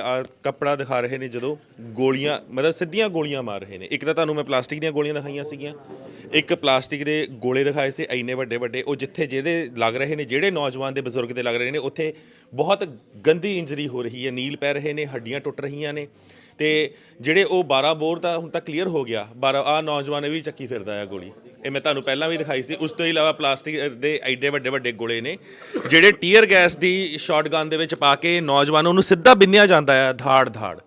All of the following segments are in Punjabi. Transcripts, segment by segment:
ਆ ਕੱਪੜਾ ਦਿਖਾ ਰਹੇ ਨੇ ਜਦੋਂ ਗੋਲੀਆਂ, ਮਤਲਬ ਸਿੱਧੀਆਂ ਗੋਲੀਆਂ ਮਾਰ ਰਹੇ ਨੇ। ਇੱਕ ਤਾਂ ਤੁਹਾਨੂੰ ਮੈਂ ਪਲਾਸਟਿਕ ਦੀਆਂ ਗੋਲੀਆਂ ਦਿਖਾਈਆਂ ਸੀਗੀਆਂ। ਇੱਕ ਪਲਾਸਟਿਕ ਦੇ ਗੋਲੇ ਦਿਖਾਏ ਸੀ ਇੰਨੇ ਵੱਡੇ ਵੱਡੇ। ਉਹ ਜਿੱਥੇ ਜਿਹਦੇ ਲੱਗ ਰਹੇ ਨੇ, ਜਿਹੜੇ ਨੌਜਵਾਨ ਦੇ ਬਜ਼ੁਰਗ ਦੇ ਲੱਗ ਰਹੇ ਨੇ, ਉੱਥੇ ਬਹੁਤ ਗੰਦੀ ਇੰਜਰੀ ਹੋ ਰਹੀ ਹੈ। ਨੀਲ ਪੈ ਰਹੇ ਨੇ, ਹੱਡੀਆਂ ਟੁੱਟ ਰਹੀਆਂ ਨੇ। ਤੇ ਜਿਹੜੇ ਉਹ 12 ਬੋਰ ਤਾਂ ਹੁਣ ਤੱਕ ਕਲੀਅਰ ਹੋ ਗਿਆ। 12 ਆ ਨੌਜਵਾਨ ਵੀ ਚੱਕੀ ਫਿਰਦਾ ਆ ਗੋਲੀ। ਇਹ ਮੈਂ ਤੁਹਾਨੂੰ ਪਹਿਲਾਂ ਵੀ ਦਿਖਾਈ ਸੀ। ਉਸ ਤੋਂ ਇਲਾਵਾ ਪਲਾਸਟਿਕ ਦੇ ਐਡੇ ਵੱਡੇ ਵੱਡੇ ਗੋਲੇ ਨੇ, ਜਿਹੜੇ ਟੀਅਰ ਗੈਸ ਦੀ ਸ਼ਾਟਗਨ ਦੇ ਵਿੱਚ ਪਾ ਕੇ ਨੌਜਵਾਨਾਂ ਨੂੰ ਸਿੱਧਾ ਬਿੰਨਿਆ ਜਾਂਦਾ ਆ ਧਾੜ ਧਾੜ।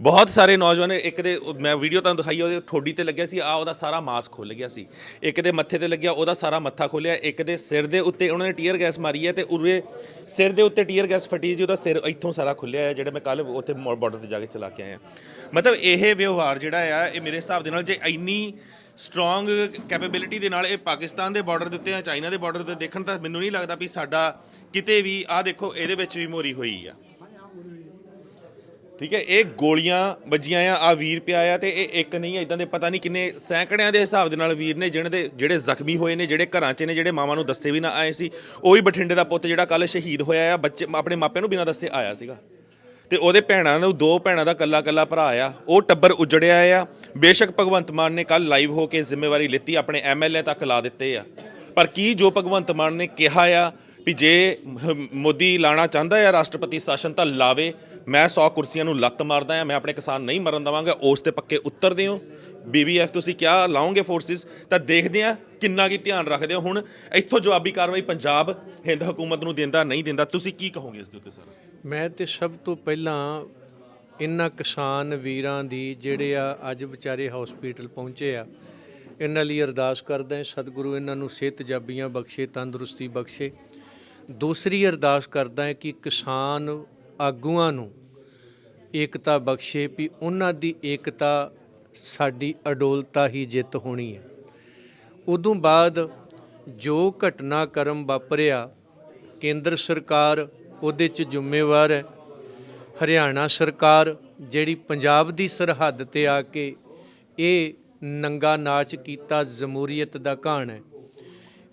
ਬਹੁਤ ਸਾਰੇ ਨੌਜਵਾਨ, ਇੱਕ ਦੇ ਮੈਂ ਵੀਡੀਓ ਤੁਹਾਨੂੰ ਦਿਖਾਈ, ਉਹਦੇ ਠੋਡੀ ਤੇ ਲੱਗਿਆ ਸੀ, ਆ ਉਹਦਾ ਸਾਰਾ ਮਾਸ ਖੁੱਲ ਗਿਆ ਸੀ। ਇੱਕ ਦੇ ਮੱਥੇ ਤੇ ਲੱਗਿਆ, ਉਹਦਾ ਸਾਰਾ ਮੱਥਾ ਖੋਲਿਆ ਇੱਕ ਦੇ ਸਿਰ ਦੇ ਉੱਤੇ ਉਹਨਾਂ ਨੇ ਟੀਅਰ ਗੈਸ ਮਾਰੀ ਹੈ ਤੇ ਉਰੇ ਸਿਰ ਦੇ ਉੱਤੇ ਟੀਅਰ ਗੈਸ ਫਟੀ ਜੀ, ਉਹਦਾ ਸਿਰ ਇੱਥੋਂ ਸਾਰਾ ਖੁੱਲਿਆ ਹੈ, ਜਿਹੜਾ ਮੈਂ ਕੱਲ ਉੱਥੇ ਬਾਰਡਰ ਤੇ ਜਾ ਕੇ ਚਲਾ ਕੇ ਆਇਆ। ਮਤਲਬ ਇਹ ਵਿਵਹਾਰ ਜਿਹੜਾ ਆ, ਇਹ ਮੇਰੇ ਹਿਸਾਬ ਦੇ ਨਾਲ ਜੇ ਇੰਨੀ ਸਟਰੋਂਗ ਕੈਪੇਬਿਲਿਟੀ ਦੇ ਨਾਲ ਇਹ ਪਾਕਿਸਤਾਨ ਦੇ ਬਾਰਡਰ ਦੇ ਉੱਤੇ ਜਾਂ ਚਾਈਨਾ ਦੇ ਬਾਰਡਰ ਤੇ ਦੇਖਣ ਤਾਂ ਮੈਨੂੰ ਨਹੀਂ ਲੱਗਦਾ ਵੀ ਸਾਡਾ ਕਿਤੇ ਵੀ, ਆਹ ਦੇਖੋ, ਇਹਦੇ ਵਿੱਚ ਵੀ ਮੋਰੀ ਹੋਈ ਆ। ਠੀਕ ਹੈ, ਇਹ ਗੋਲੀਆਂ ਵੱਜੀਆਂ ਆ ਆ ਵੀਰ ਪਿਆ ਆ ਤੇ ਇਹ ਇੱਕ ਨਹੀਂ ਇਦਾਂ ਦੇ ਪਤਾ ਨਹੀਂ ਕਿੰਨੇ ਸੈਂਕੜਿਆਂ ਦੇ ਹਿਸਾਬ ਦੇ ਨਾਲ ਵੀਰ ਨੇ ਜਿਹਨਾਂ ਦੇ, ਜਿਹੜੇ ਜ਼ਖਮੀ ਹੋਏ ਨੇ, ਜਿਹੜੇ ਘਰਾਂ 'ਚ ਨੇ, ਜਿਹੜੇ ਮਾਵਾਂ ਨੂੰ ਦੱਸੇ ਵੀ ਨਾ ਆਏ ਸੀ, ਉਹ ਵੀ ਬਠਿੰਡੇ ਦਾ ਪੁੱਤ ਜਿਹੜਾ ਕੱਲ ਸ਼ਹੀਦ ਹੋਇਆ ਆ, ਬੱਚੇ, ਆਪਣੇ ਮਾਪਿਆਂ ਨੂੰ ਬਿਨਾਂ ਦੱਸੇ ਆਇਆ ਸੀਗਾ। ਤੇ ਉਹਦੇ ਭੈਣਾਂ ਨੂੰ ਦੋ ਭੈਣਾਂ ਦਾ ਕੱਲਾ ਕੱਲਾ ਭਰਾ ਆ, ਉਹ ਟੱਬਰ ਉਜੜਿਆ ਆ। ਬੇਸ਼ੱਕ ਭਗਵੰਤ ਮਾਨ ਨੇ ਕੱਲ ਲਾਈਵ ਹੋ ਕੇ ਜ਼ਿੰਮੇਵਾਰੀ ਲਿੱਤੀ, ਆਪਣੇ ਐਮਐਲਏ ਤੱਕ ਲਾ ਦਿੱਤੇ ਆ। ਪਰ ਕੀ ਜੋ ਭਗਵੰਤ ਮਾਨ ਨੇ ਕਿਹਾ ਆ ਵੀ ਜੇ ਮੋਦੀ ਲਾਣਾ ਚਾਹੁੰਦਾ ਹੈ ਰਾਸ਼ਟਰਪਤੀ ਸ਼ਾਸਨ ਤਾਂ ਲਾਵੇ, ਮੈਂ 100 ਕੁਰਸੀਆਂ ਨੂੰ ਲੱਤ ਮਾਰਦਾ ਆ, ਮੈਂ ਆਪਣੇ ਕਿਸਾਨ ਨਹੀਂ ਮਰਨ ਦਵਾਂਗਾ, ਉਸ ਤੇ ਪੱਕੇ ਉਤਰਦੇ ਹੋ ਬੀਬੀਐਫ ਤੁਸੀਂ ਕਿਆ ਲਾਓਗੇ ਫੋਰਸਿਸ ਤਾਂ ਦੇਖਦੇ ਆ ਕਿੰਨਾ ਕੀ ਧਿਆਨ ਰੱਖਦੇ ਹੋ। ਹੁਣ ਇੱਥੋਂ ਜਵਾਬੀ ਕਾਰਵਾਈ ਪੰਜਾਬ ਹਿੰਦ ਹਕੂਮਤ ਨੂੰ ਦਿੰਦਾ, ਨਹੀਂ ਦਿੰਦਾ, ਤੁਸੀਂ ਕੀ ਕਹੋਗੇ ਇਸ ਦੇ ਉੱਤੇ, ਸਰ? ਮੈਂ ਤੇ ਸਭ ਤੋਂ ਪਹਿਲਾਂ ਇਹਨਾਂ ਕਿਸਾਨ ਵੀਰਾਂ ਦੀ ਜਿਹੜੇ ਆ ਅੱਜ ਵਿਚਾਰੇ ਹਸਪੀਟਲ ਪਹੁੰਚੇ ਆ ਇਹਨਾਂ ਲਈ ਅਰਦਾਸ ਕਰਦਾ ਹਾਂ, ਸਤਿਗੁਰੂ ਇਹਨਾਂ ਨੂੰ ਸਿਹਤ ਜਾਬੀਆਂ ਬਖਸ਼ੇ, ਤੰਦਰੁਸਤੀ ਬਖਸ਼ੇ। ਦੂਸਰੀ ਅਰਦਾਸ ਕਰਦਾ ਹਾਂ ਕਿ ਕਿਸਾਨ ਆਗੂਆਂ ਨੂੰ ਏਕਤਾ ਬਖਸ਼ੇ ਵੀ ਉਹਨਾਂ ਦੀ ਏਕਤਾ ਸਾਡੀ ਅਡੋਲਤਾ ਹੀ ਜਿੱਤ ਹੋਣੀ ਹੈ। ਉਦੋਂ ਬਾਅਦ ਜੋ ਘਟਨਾਕ੍ਰਮ ਵਾਪਰਿਆ, ਕੇਂਦਰ ਸਰਕਾਰ ਉਹਦੇ 'ਚ ਜ਼ਿੰਮੇਵਾਰ ਹੈ। ਹਰਿਆਣਾ ਸਰਕਾਰ ਜਿਹੜੀ ਪੰਜਾਬ ਦੀ ਸਰਹੱਦ ਤੇ ਆ ਕੇ ਇਹ ਨੰਗਾ ਨਾਚ ਕੀਤਾ ਜਮਹੂਰੀਅਤ ਦਾ ਘਾਣ ਹੈ।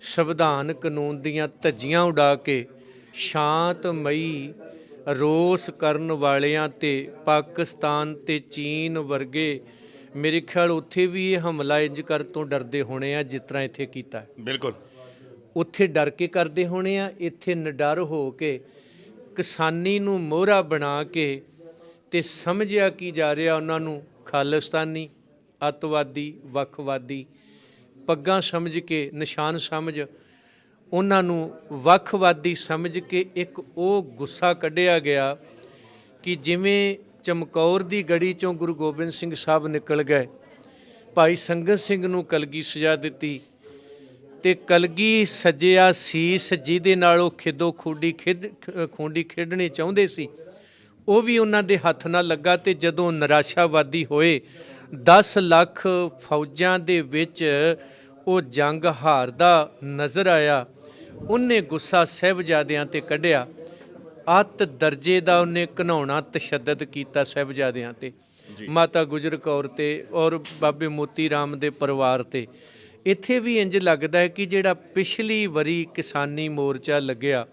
ਸੰਵਿਧਾਨ ਕਾਨੂੰਨ ਦੀਆਂ ਧੱਜੀਆਂ ਉਡਾ ਕੇ ਸ਼ਾਂਤਮਈ ਰੋਸ ਕਰਨ ਵਾਲਿਆਂ ਤੇ ਪਾਕਿਸਤਾਨ ਤੇ ਚੀਨ ਵਰਗੇ ਮੇਰੇ ਖਿਆਲ ਉੱਥੇ ਵੀ ਇਹ ਹਮਲਾ ਇੰਜ ਕਰ ਤੋਂ ਡਰਦੇ ਹੋਣੇ ਆ ਜਿਸ ਤਰ੍ਹਾਂ ਇੱਥੇ ਕੀਤਾ। ਬਿਲਕੁਲ। ਉੱਥੇ ਡਰ ਕੇ ਕਰਦੇ ਹੋਣੇ ਆ ਇੱਥੇ ਨਿਡਰ ਹੋ ਕੇ ਕਿਸਾਨੀ ਨੂੰ ਮੋਹਰਾ ਬਣਾ ਕੇ ਤੇ ਸਮਝਿਆ ਕੀ ਜਾ ਰਿਹਾ ਉਹਨਾਂ ਨੂੰ, ਖਾਲਿਸਤਾਨੀ, ਅੱਤਵਾਦੀ, ਵੱਖਵਾਦੀ, ਪੱਗਾਂ ਸਮਝ ਕੇ, ਨਿਸ਼ਾਨ ਸਮਝ, ਉਹਨਾਂ ਨੂੰ ਵੱਖਵਾਦੀ ਸਮਝ ਕੇ ਇੱਕ ਉਹ ਗੁੱਸਾ ਕੱਢਿਆ ਗਿਆ ਕਿ ਜਿਵੇਂ ਚਮਕੌਰ ਦੀ ਗੜੀ ਚੋਂ ਗੁਰੂ ਗੋਬਿੰਦ ਸਿੰਘ ਸਾਹਿਬ ਨਿਕਲ ਗਏ, ਭਾਈ ਸੰਗਤ ਸਿੰਘ ਨੂੰ ਕਲਗੀ ਸਜਾ ਦਿੱਤੀ ਤੇ ਕਲਗੀ ਸਜਿਆ ਸੀਸ ਜਿਹਦੇ ਨਾਲ ਉਹ ਖਿੱਦੋ ਖੂਡੀ ਖਿੱਦ ਖੂੰਡੀ ਖੇਡਣੀ ਚਾਹੁੰਦੇ ਸੀ ਉਹ ਵੀ ਉਹਨਾਂ ਦੇ ਹੱਥ ਨਾਲ ਲੱਗਾ ਤੇ ਜਦੋਂ ਨਿਰਾਸ਼ਾਵਾਦੀ ਹੋਏ 10 ਲੱਖ ਫੌਜਾਂ ਦੇ ਵਿੱਚ ਉਹ ਜੰਗ ਹਾਰਦਾ ਨਜ਼ਰ ਆਇਆ। ਉਹਨੇ ਗੁੱਸਾ ਸਹਿਬਜ਼ਾਦਿਆਂ ਤੇ ਕੱਢਿਆ। ਅਤ ਦਰਜੇ ਦਾ ਉਹਨੇ ਘਨਾਉਣਾ ਤਸ਼ੱਦਦ ਕੀਤਾ ਸਹਿਬਜ਼ਾਦਿਆਂ ਤੇ। ਮਾਤਾ ਗੁਜਰ ਕੌਰ ਤੇ ਔਰ ਬਾਬੇ ਮੋਤੀ ਰਾਮ ਦੇ ਪਰਿਵਾਰ ਤੇ। ਇੱਥੇ ਵੀ ਇੰਜ ਲੱਗਦਾ ਹੈ ਕਿ ਜਿਹੜਾ ਪਿਛਲੀ ਵਰੀ ਕਿਸਾਨੀ ਮੋਰਚਾ ਲੱਗਿਆ,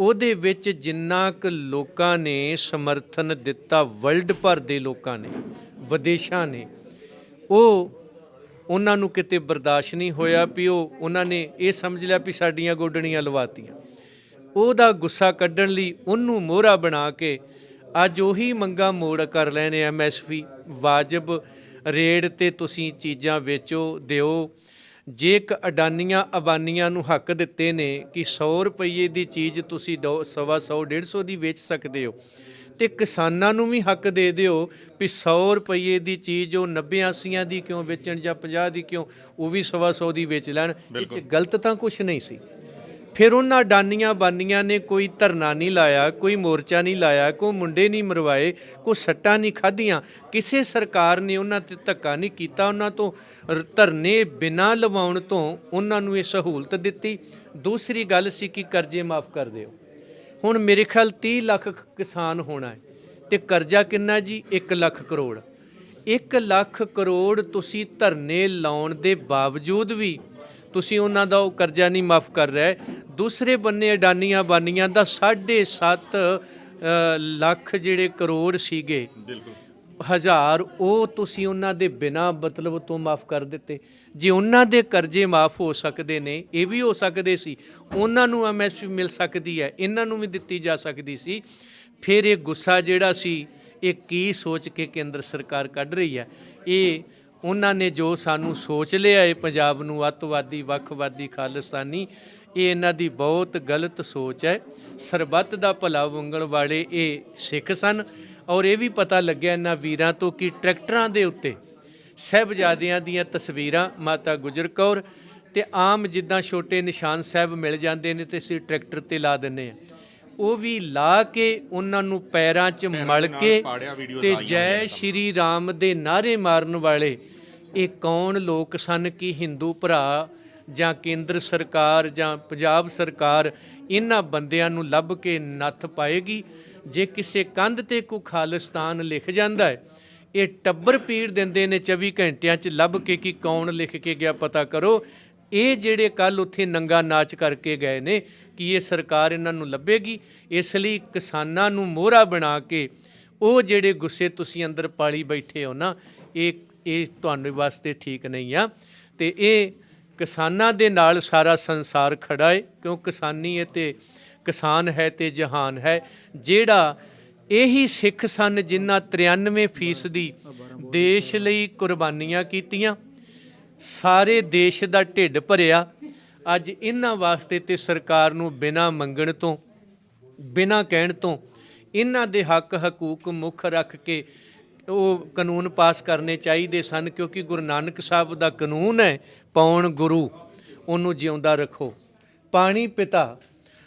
ਉਹਦੇ ਵਿੱਚ ਜਿੰਨਾ ਕੁ ਲੋਕਾਂ ਨੇ ਸਮਰਥਨ ਦਿੱਤਾ, ਵਰਲਡ ਭਰ ਦੇ ਲੋਕਾਂ ਨੇ, ਵਿਦੇਸ਼ਾਂ ਨੇ, ਉਹ ਉਹਨਾਂ ਨੂੰ ਕਿਤੇ ਬਰਦਾਸ਼ਤ ਨਹੀਂ ਹੋਇਆ ਵੀ ਉਹ, ਉਹਨਾਂ ਨੇ ਇਹ ਸਮਝ ਲਿਆ ਵੀ ਸਾਡੀਆਂ ਗੋਡਣੀਆਂ ਲਵਾਤੀਆਂ। ਉਹਦਾ ਗੁੱਸਾ ਕੱਢਣ ਲਈ ਉਹਨੂੰ ਮੋਹਰਾ ਬਣਾ ਕੇ ਅੱਜ ਉਹੀ ਮੰਗਾ ਮੋੜ ਕਰ ਲੈਣੇ ਐਮਐਸਪੀ ਵਾਜਬ ਰੇਟ ਤੇ ਤੁਸੀਂ ਚੀਜ਼ਾਂ ਵੇਚੋ ਦਿਓ। ਜੇ ਇੱਕ ਅਡਾਨੀਆਂ ਅਬਾਨੀਆਂ ਨੂੰ ਹੱਕ ਦਿੱਤੇ ਨੇ ਕਿ 100 ਰੁਪਏ ਦੀ ਚੀਜ਼ ਤੁਸੀਂ ਦੋ- ਸਵਾ 100 150 ਦੀ ਵੇਚ ਸਕਦੇ ਹੋ। ਤੇ ਕਿਸਾਨਾਂ ਨੂੰ ਵੀ ਹੱਕ ਦੇ ਦਿਓ ਵੀ 100 ਰੁਪਏ ਦੀ ਚੀਜ਼ ਉਹ 90 80 ਦੀ ਕਿਉਂ ਵੇਚਣ ਜਾਂ 50 ਦੀ ਕਿਉਂ ਉਹ ਵੀ ਸਵਾ 100 ਦੀ ਵੇਚ ਲੈਣ। ਇਹ 'ਚ ਗਲਤ ਤਾਂ ਕੁਝ ਨਹੀਂ ਸੀ। ਫਿਰ ਉਹਨਾਂ ਡਾਨੀਆਂ ਬਾਨੀਆਂ ਨੇ ਕੋਈ ਧਰਨਾ ਨਹੀਂ ਲਾਇਆ, ਕੋਈ ਮੋਰਚਾ ਨਹੀਂ ਲਾਇਆ, ਕੋਈ ਮੁੰਡੇ ਨਹੀਂ ਮਰਵਾਏ, ਕੋਈ ਸੱਟਾਂ ਨਹੀਂ ਖਾਧੀਆਂ। ਕਿਸੇ ਸਰਕਾਰ ਨੇ ਉਹਨਾਂ ਤੇ ਧੱਕਾ ਨਹੀਂ ਕੀਤਾ। ਉਹਨਾਂ ਤੋਂ ਧਰਨੇ ਬਿਨਾਂ ਲਵਾਉਣ ਤੋਂ ਉਹਨਾਂ ਨੂੰ ਇਹ ਸਹੂਲਤ ਦਿੱਤੀ। ਦੂਸਰੀ ਗੱਲ ਸੀ ਕਿ ਕਰਜ਼ੇ ਮਾਫ ਕਰ ਦਿਓ। ਹੁਣ ਮੇਰੇ ਖਿਆਲ 30 ਲੱਖ ਕਿਸਾਨ ਹੋਣਾ ਹੈ ਤੇ ਕਰਜ਼ਾ ਕਿੰਨਾ ਜੀ? 1 ਲੱਖ ਕਰੋੜ। 1 ਲੱਖ ਕਰੋੜ ਤੁਸੀਂ ਧਰਨੇ ਲਾਉਣ ਦੇ ਬਾਵਜੂਦ ਵੀ ਤੁਸੀਂ ਉਹਨਾਂ ਦਾ ਉਹ ਕਰਜ਼ਾ ਨਹੀਂ ਮਾਫ ਕਰ ਰਹੇ। ਦੂਸਰੇ ਬੰਨੇ ਅਡਾਨੀਆਂ ਬਾਨੀਆਂ ਦਾ 7.5 ਅ, ਲੱਖ ਜਿਹੜੇ ਕਰੋੜ ਸੀਗੇ। ਬਿਲਕੁਲ। ਹਜ਼ਾਰ ਉਹ ਤੁਸੀਂ ਉਹਨਾਂ ਦੇ ਬਿਨਾ ਮਤਲਬ ਤੋਂ ਮਾਫ ਕਰ ਦਿੱਤੇ। ਜੇ ਉਹਨਾਂ ਦੇ ਕਰਜ਼ੇ ਮਾਫ ਹੋ ਸਕਦੇ ਨੇ ਇਹ ਵੀ ਹੋ ਸਕਦੇ ਸੀ। ਉਹਨਾਂ ਨੂੰ ਐਮਐਸਪੀ ਮਿਲ ਸਕਦੀ ਹੈ ਇਹਨਾਂ ਨੂੰ ਵੀ ਦਿੱਤੀ ਜਾ ਸਕਦੀ ਸੀ। ਫਿਰ ਇਹ ਗੁੱਸਾ ਜਿਹੜਾ ਸੀ ਇਹ ਕੀ ਸੋਚ ਕੇ ਕੇਂਦਰ ਸਰਕਾਰ ਕੱਢ ਰਹੀ ਹੈ? ਇਹ ਉਹਨਾਂ ਨੇ ਜੋ ਸਾਨੂੰ ਸੋਚ ਲਿਆ ਹੈ ਪੰਜਾਬ ਨੂੰ ਅੱਤਵਾਦੀ, ਵੱਖਵਾਦੀ ਖਾਲਿਸਤਾਨੀ ਇਹ ਇਹਨਾਂ ਦੀ ਬਹੁਤ ਗਲਤ ਸੋਚ ਹੈ। ਸਰਬੱਤ ਦਾ ਭਲਾ ਵੰਗਣ ਵਾਲੇ ਇਹ ਸਿੱਖ ਸਨ ਔਰ ਇਹ ਵੀ ਪਤਾ ਲੱਗਿਆ ਇਹਨਾਂ ਵੀਰਾਂ ਤੋਂ ਕਿ ਟਰੈਕਟਰਾਂ ਦੇ ਉੱਤੇ ਸਹਿਬਜ਼ਾਦਿਆਂ ਦੀਆਂ ਤਸਵੀਰਾਂ ਮਾਤਾ ਗੁਜਰ ਕੌਰ ਤੇ ਆਮ ਜਿੱਦਾਂ ਛੋਟੇ ਨਿਸ਼ਾਨ ਸਾਹਿਬ ਮਿਲ ਜਾਂਦੇ ਨੇ ਤੇ ਅਸੀਂ ਟਰੈਕਟਰ ਤੇ ਲਾ ਦਿੰਨੇ ਆ ਉਹ ਵੀ ਲਾ ਕੇ ਉਹਨਾਂ ਨੂੰ ਪੈਰਾਂ 'ਚ ਮਲ ਕੇ ਤੇ ਜੈ ਸ਼੍ਰੀ ਰਾਮ ਦੇ ਨਾਰੇ ਮਾਰਨ ਵਾਲੇ ਇਹ ਕੌਣ ਲੋਕ ਸਨ ਕਿ ਹਿੰਦੂ ਭਰਾ ਜਾਂ ਕੇਂਦਰ ਸਰਕਾਰ ਜਾਂ ਪੰਜਾਬ ਸਰਕਾਰ ਇਹਨਾਂ ਬੰਦਿਆਂ ਨੂੰ ਲੱਭ ਕੇ ਨੱਥ ਪਾਏਗੀ? ਜੇ ਕਿਸੇ ਕੰਧ ਤੇ ਕੋ ਖਾਲਿਸਤਾਨ ਲਿਖ ਜਾਂਦਾ ਹੈ ਇਹ ਟੱਬਰ ਪੀੜ ਦਿੰਦੇ ਨੇ 24 ਘੰਟਿਆਂ 'ਚ ਲੱਭ ਕੇ ਕਿ ਕੌਣ ਲਿਖ ਕੇ ਗਿਆ ਪਤਾ ਕਰੋ। ਇਹ ਜਿਹੜੇ ਕੱਲ ਉੱਥੇ ਨੰਗਾ ਨਾਚ ਕਰਕੇ ਗਏ ਨੇ ਕਿ ਇਹ ਸਰਕਾਰ ਇਹਨਾਂ ਨੂੰ ਲੱਭੇਗੀ? ਇਸ ਲਈ ਕਿਸਾਨਾਂ ਨੂੰ ਮੋਹਰਾ ਬਣਾ ਕੇ ਉਹ ਜਿਹੜੇ ਗੁੱਸੇ ਤੁਸੀਂ ਅੰਦਰ ਪਾਲੀ ਬੈਠੇ ਹੋ ਨਾ ਇਹ ਇਹ ਤੁਹਾਨੂੰ ਵਾਸਤੇ ਠੀਕ ਨਹੀਂ ਆ। ਤੇ ਇਹ ਕਿਸਾਨਾਂ ਦੇ ਨਾਲ ਸਾਰਾ ਸੰਸਾਰ ਖੜਾ ਹੈ ਕਿਉਂ ਕਿਸਾਨੀ ਹੈ ਤੇ ਕਿਸਾਨ ਹੈ ਤੇ ਜਹਾਨ ਹੈ ਜਿਹੜਾ ਇਹੀ ਸਿੱਖ ਸਨ ਜਿਨ੍ਹਾਂ 93% ਫੀਸਦੀ ਦੇਸ਼ ਲਈ ਕੁਰਬਾਨੀਆਂ ਕੀਤੀਆਂ। ਸਾਰੇ ਦੇਸ਼ ਦਾ ਢਿੱਡ ਭਰਿਆ। ਅੱਜ ਇਹਨਾਂ ਵਾਸਤੇ ਤੇ ਸਰਕਾਰ ਨੂੰ ਬਿਨਾਂ ਮੰਗਣ ਤੋਂ, ਬਿਨਾਂ ਕਹਿਣ ਤੋਂ ਇਹਨਾਂ ਦੇ ਹੱਕ ਹਕੂਕ ਮੁੱਖ ਰੱਖ ਕੇ ਉਹ ਕਾਨੂੰਨ ਪਾਸ ਕਰਨੇ ਚਾਹੀਦੇ ਸਨ, ਕਿਉਂਕਿ ਗੁਰੂ ਨਾਨਕ ਸਾਹਿਬ ਦਾ ਕਾਨੂੰਨ ਹੈ, ਪੌਣ ਗੁਰੂ, ਉਹਨੂੰ ਜਿਉਂਦਾ ਰੱਖੋ। ਪਾਣੀ ਪਿਤਾ,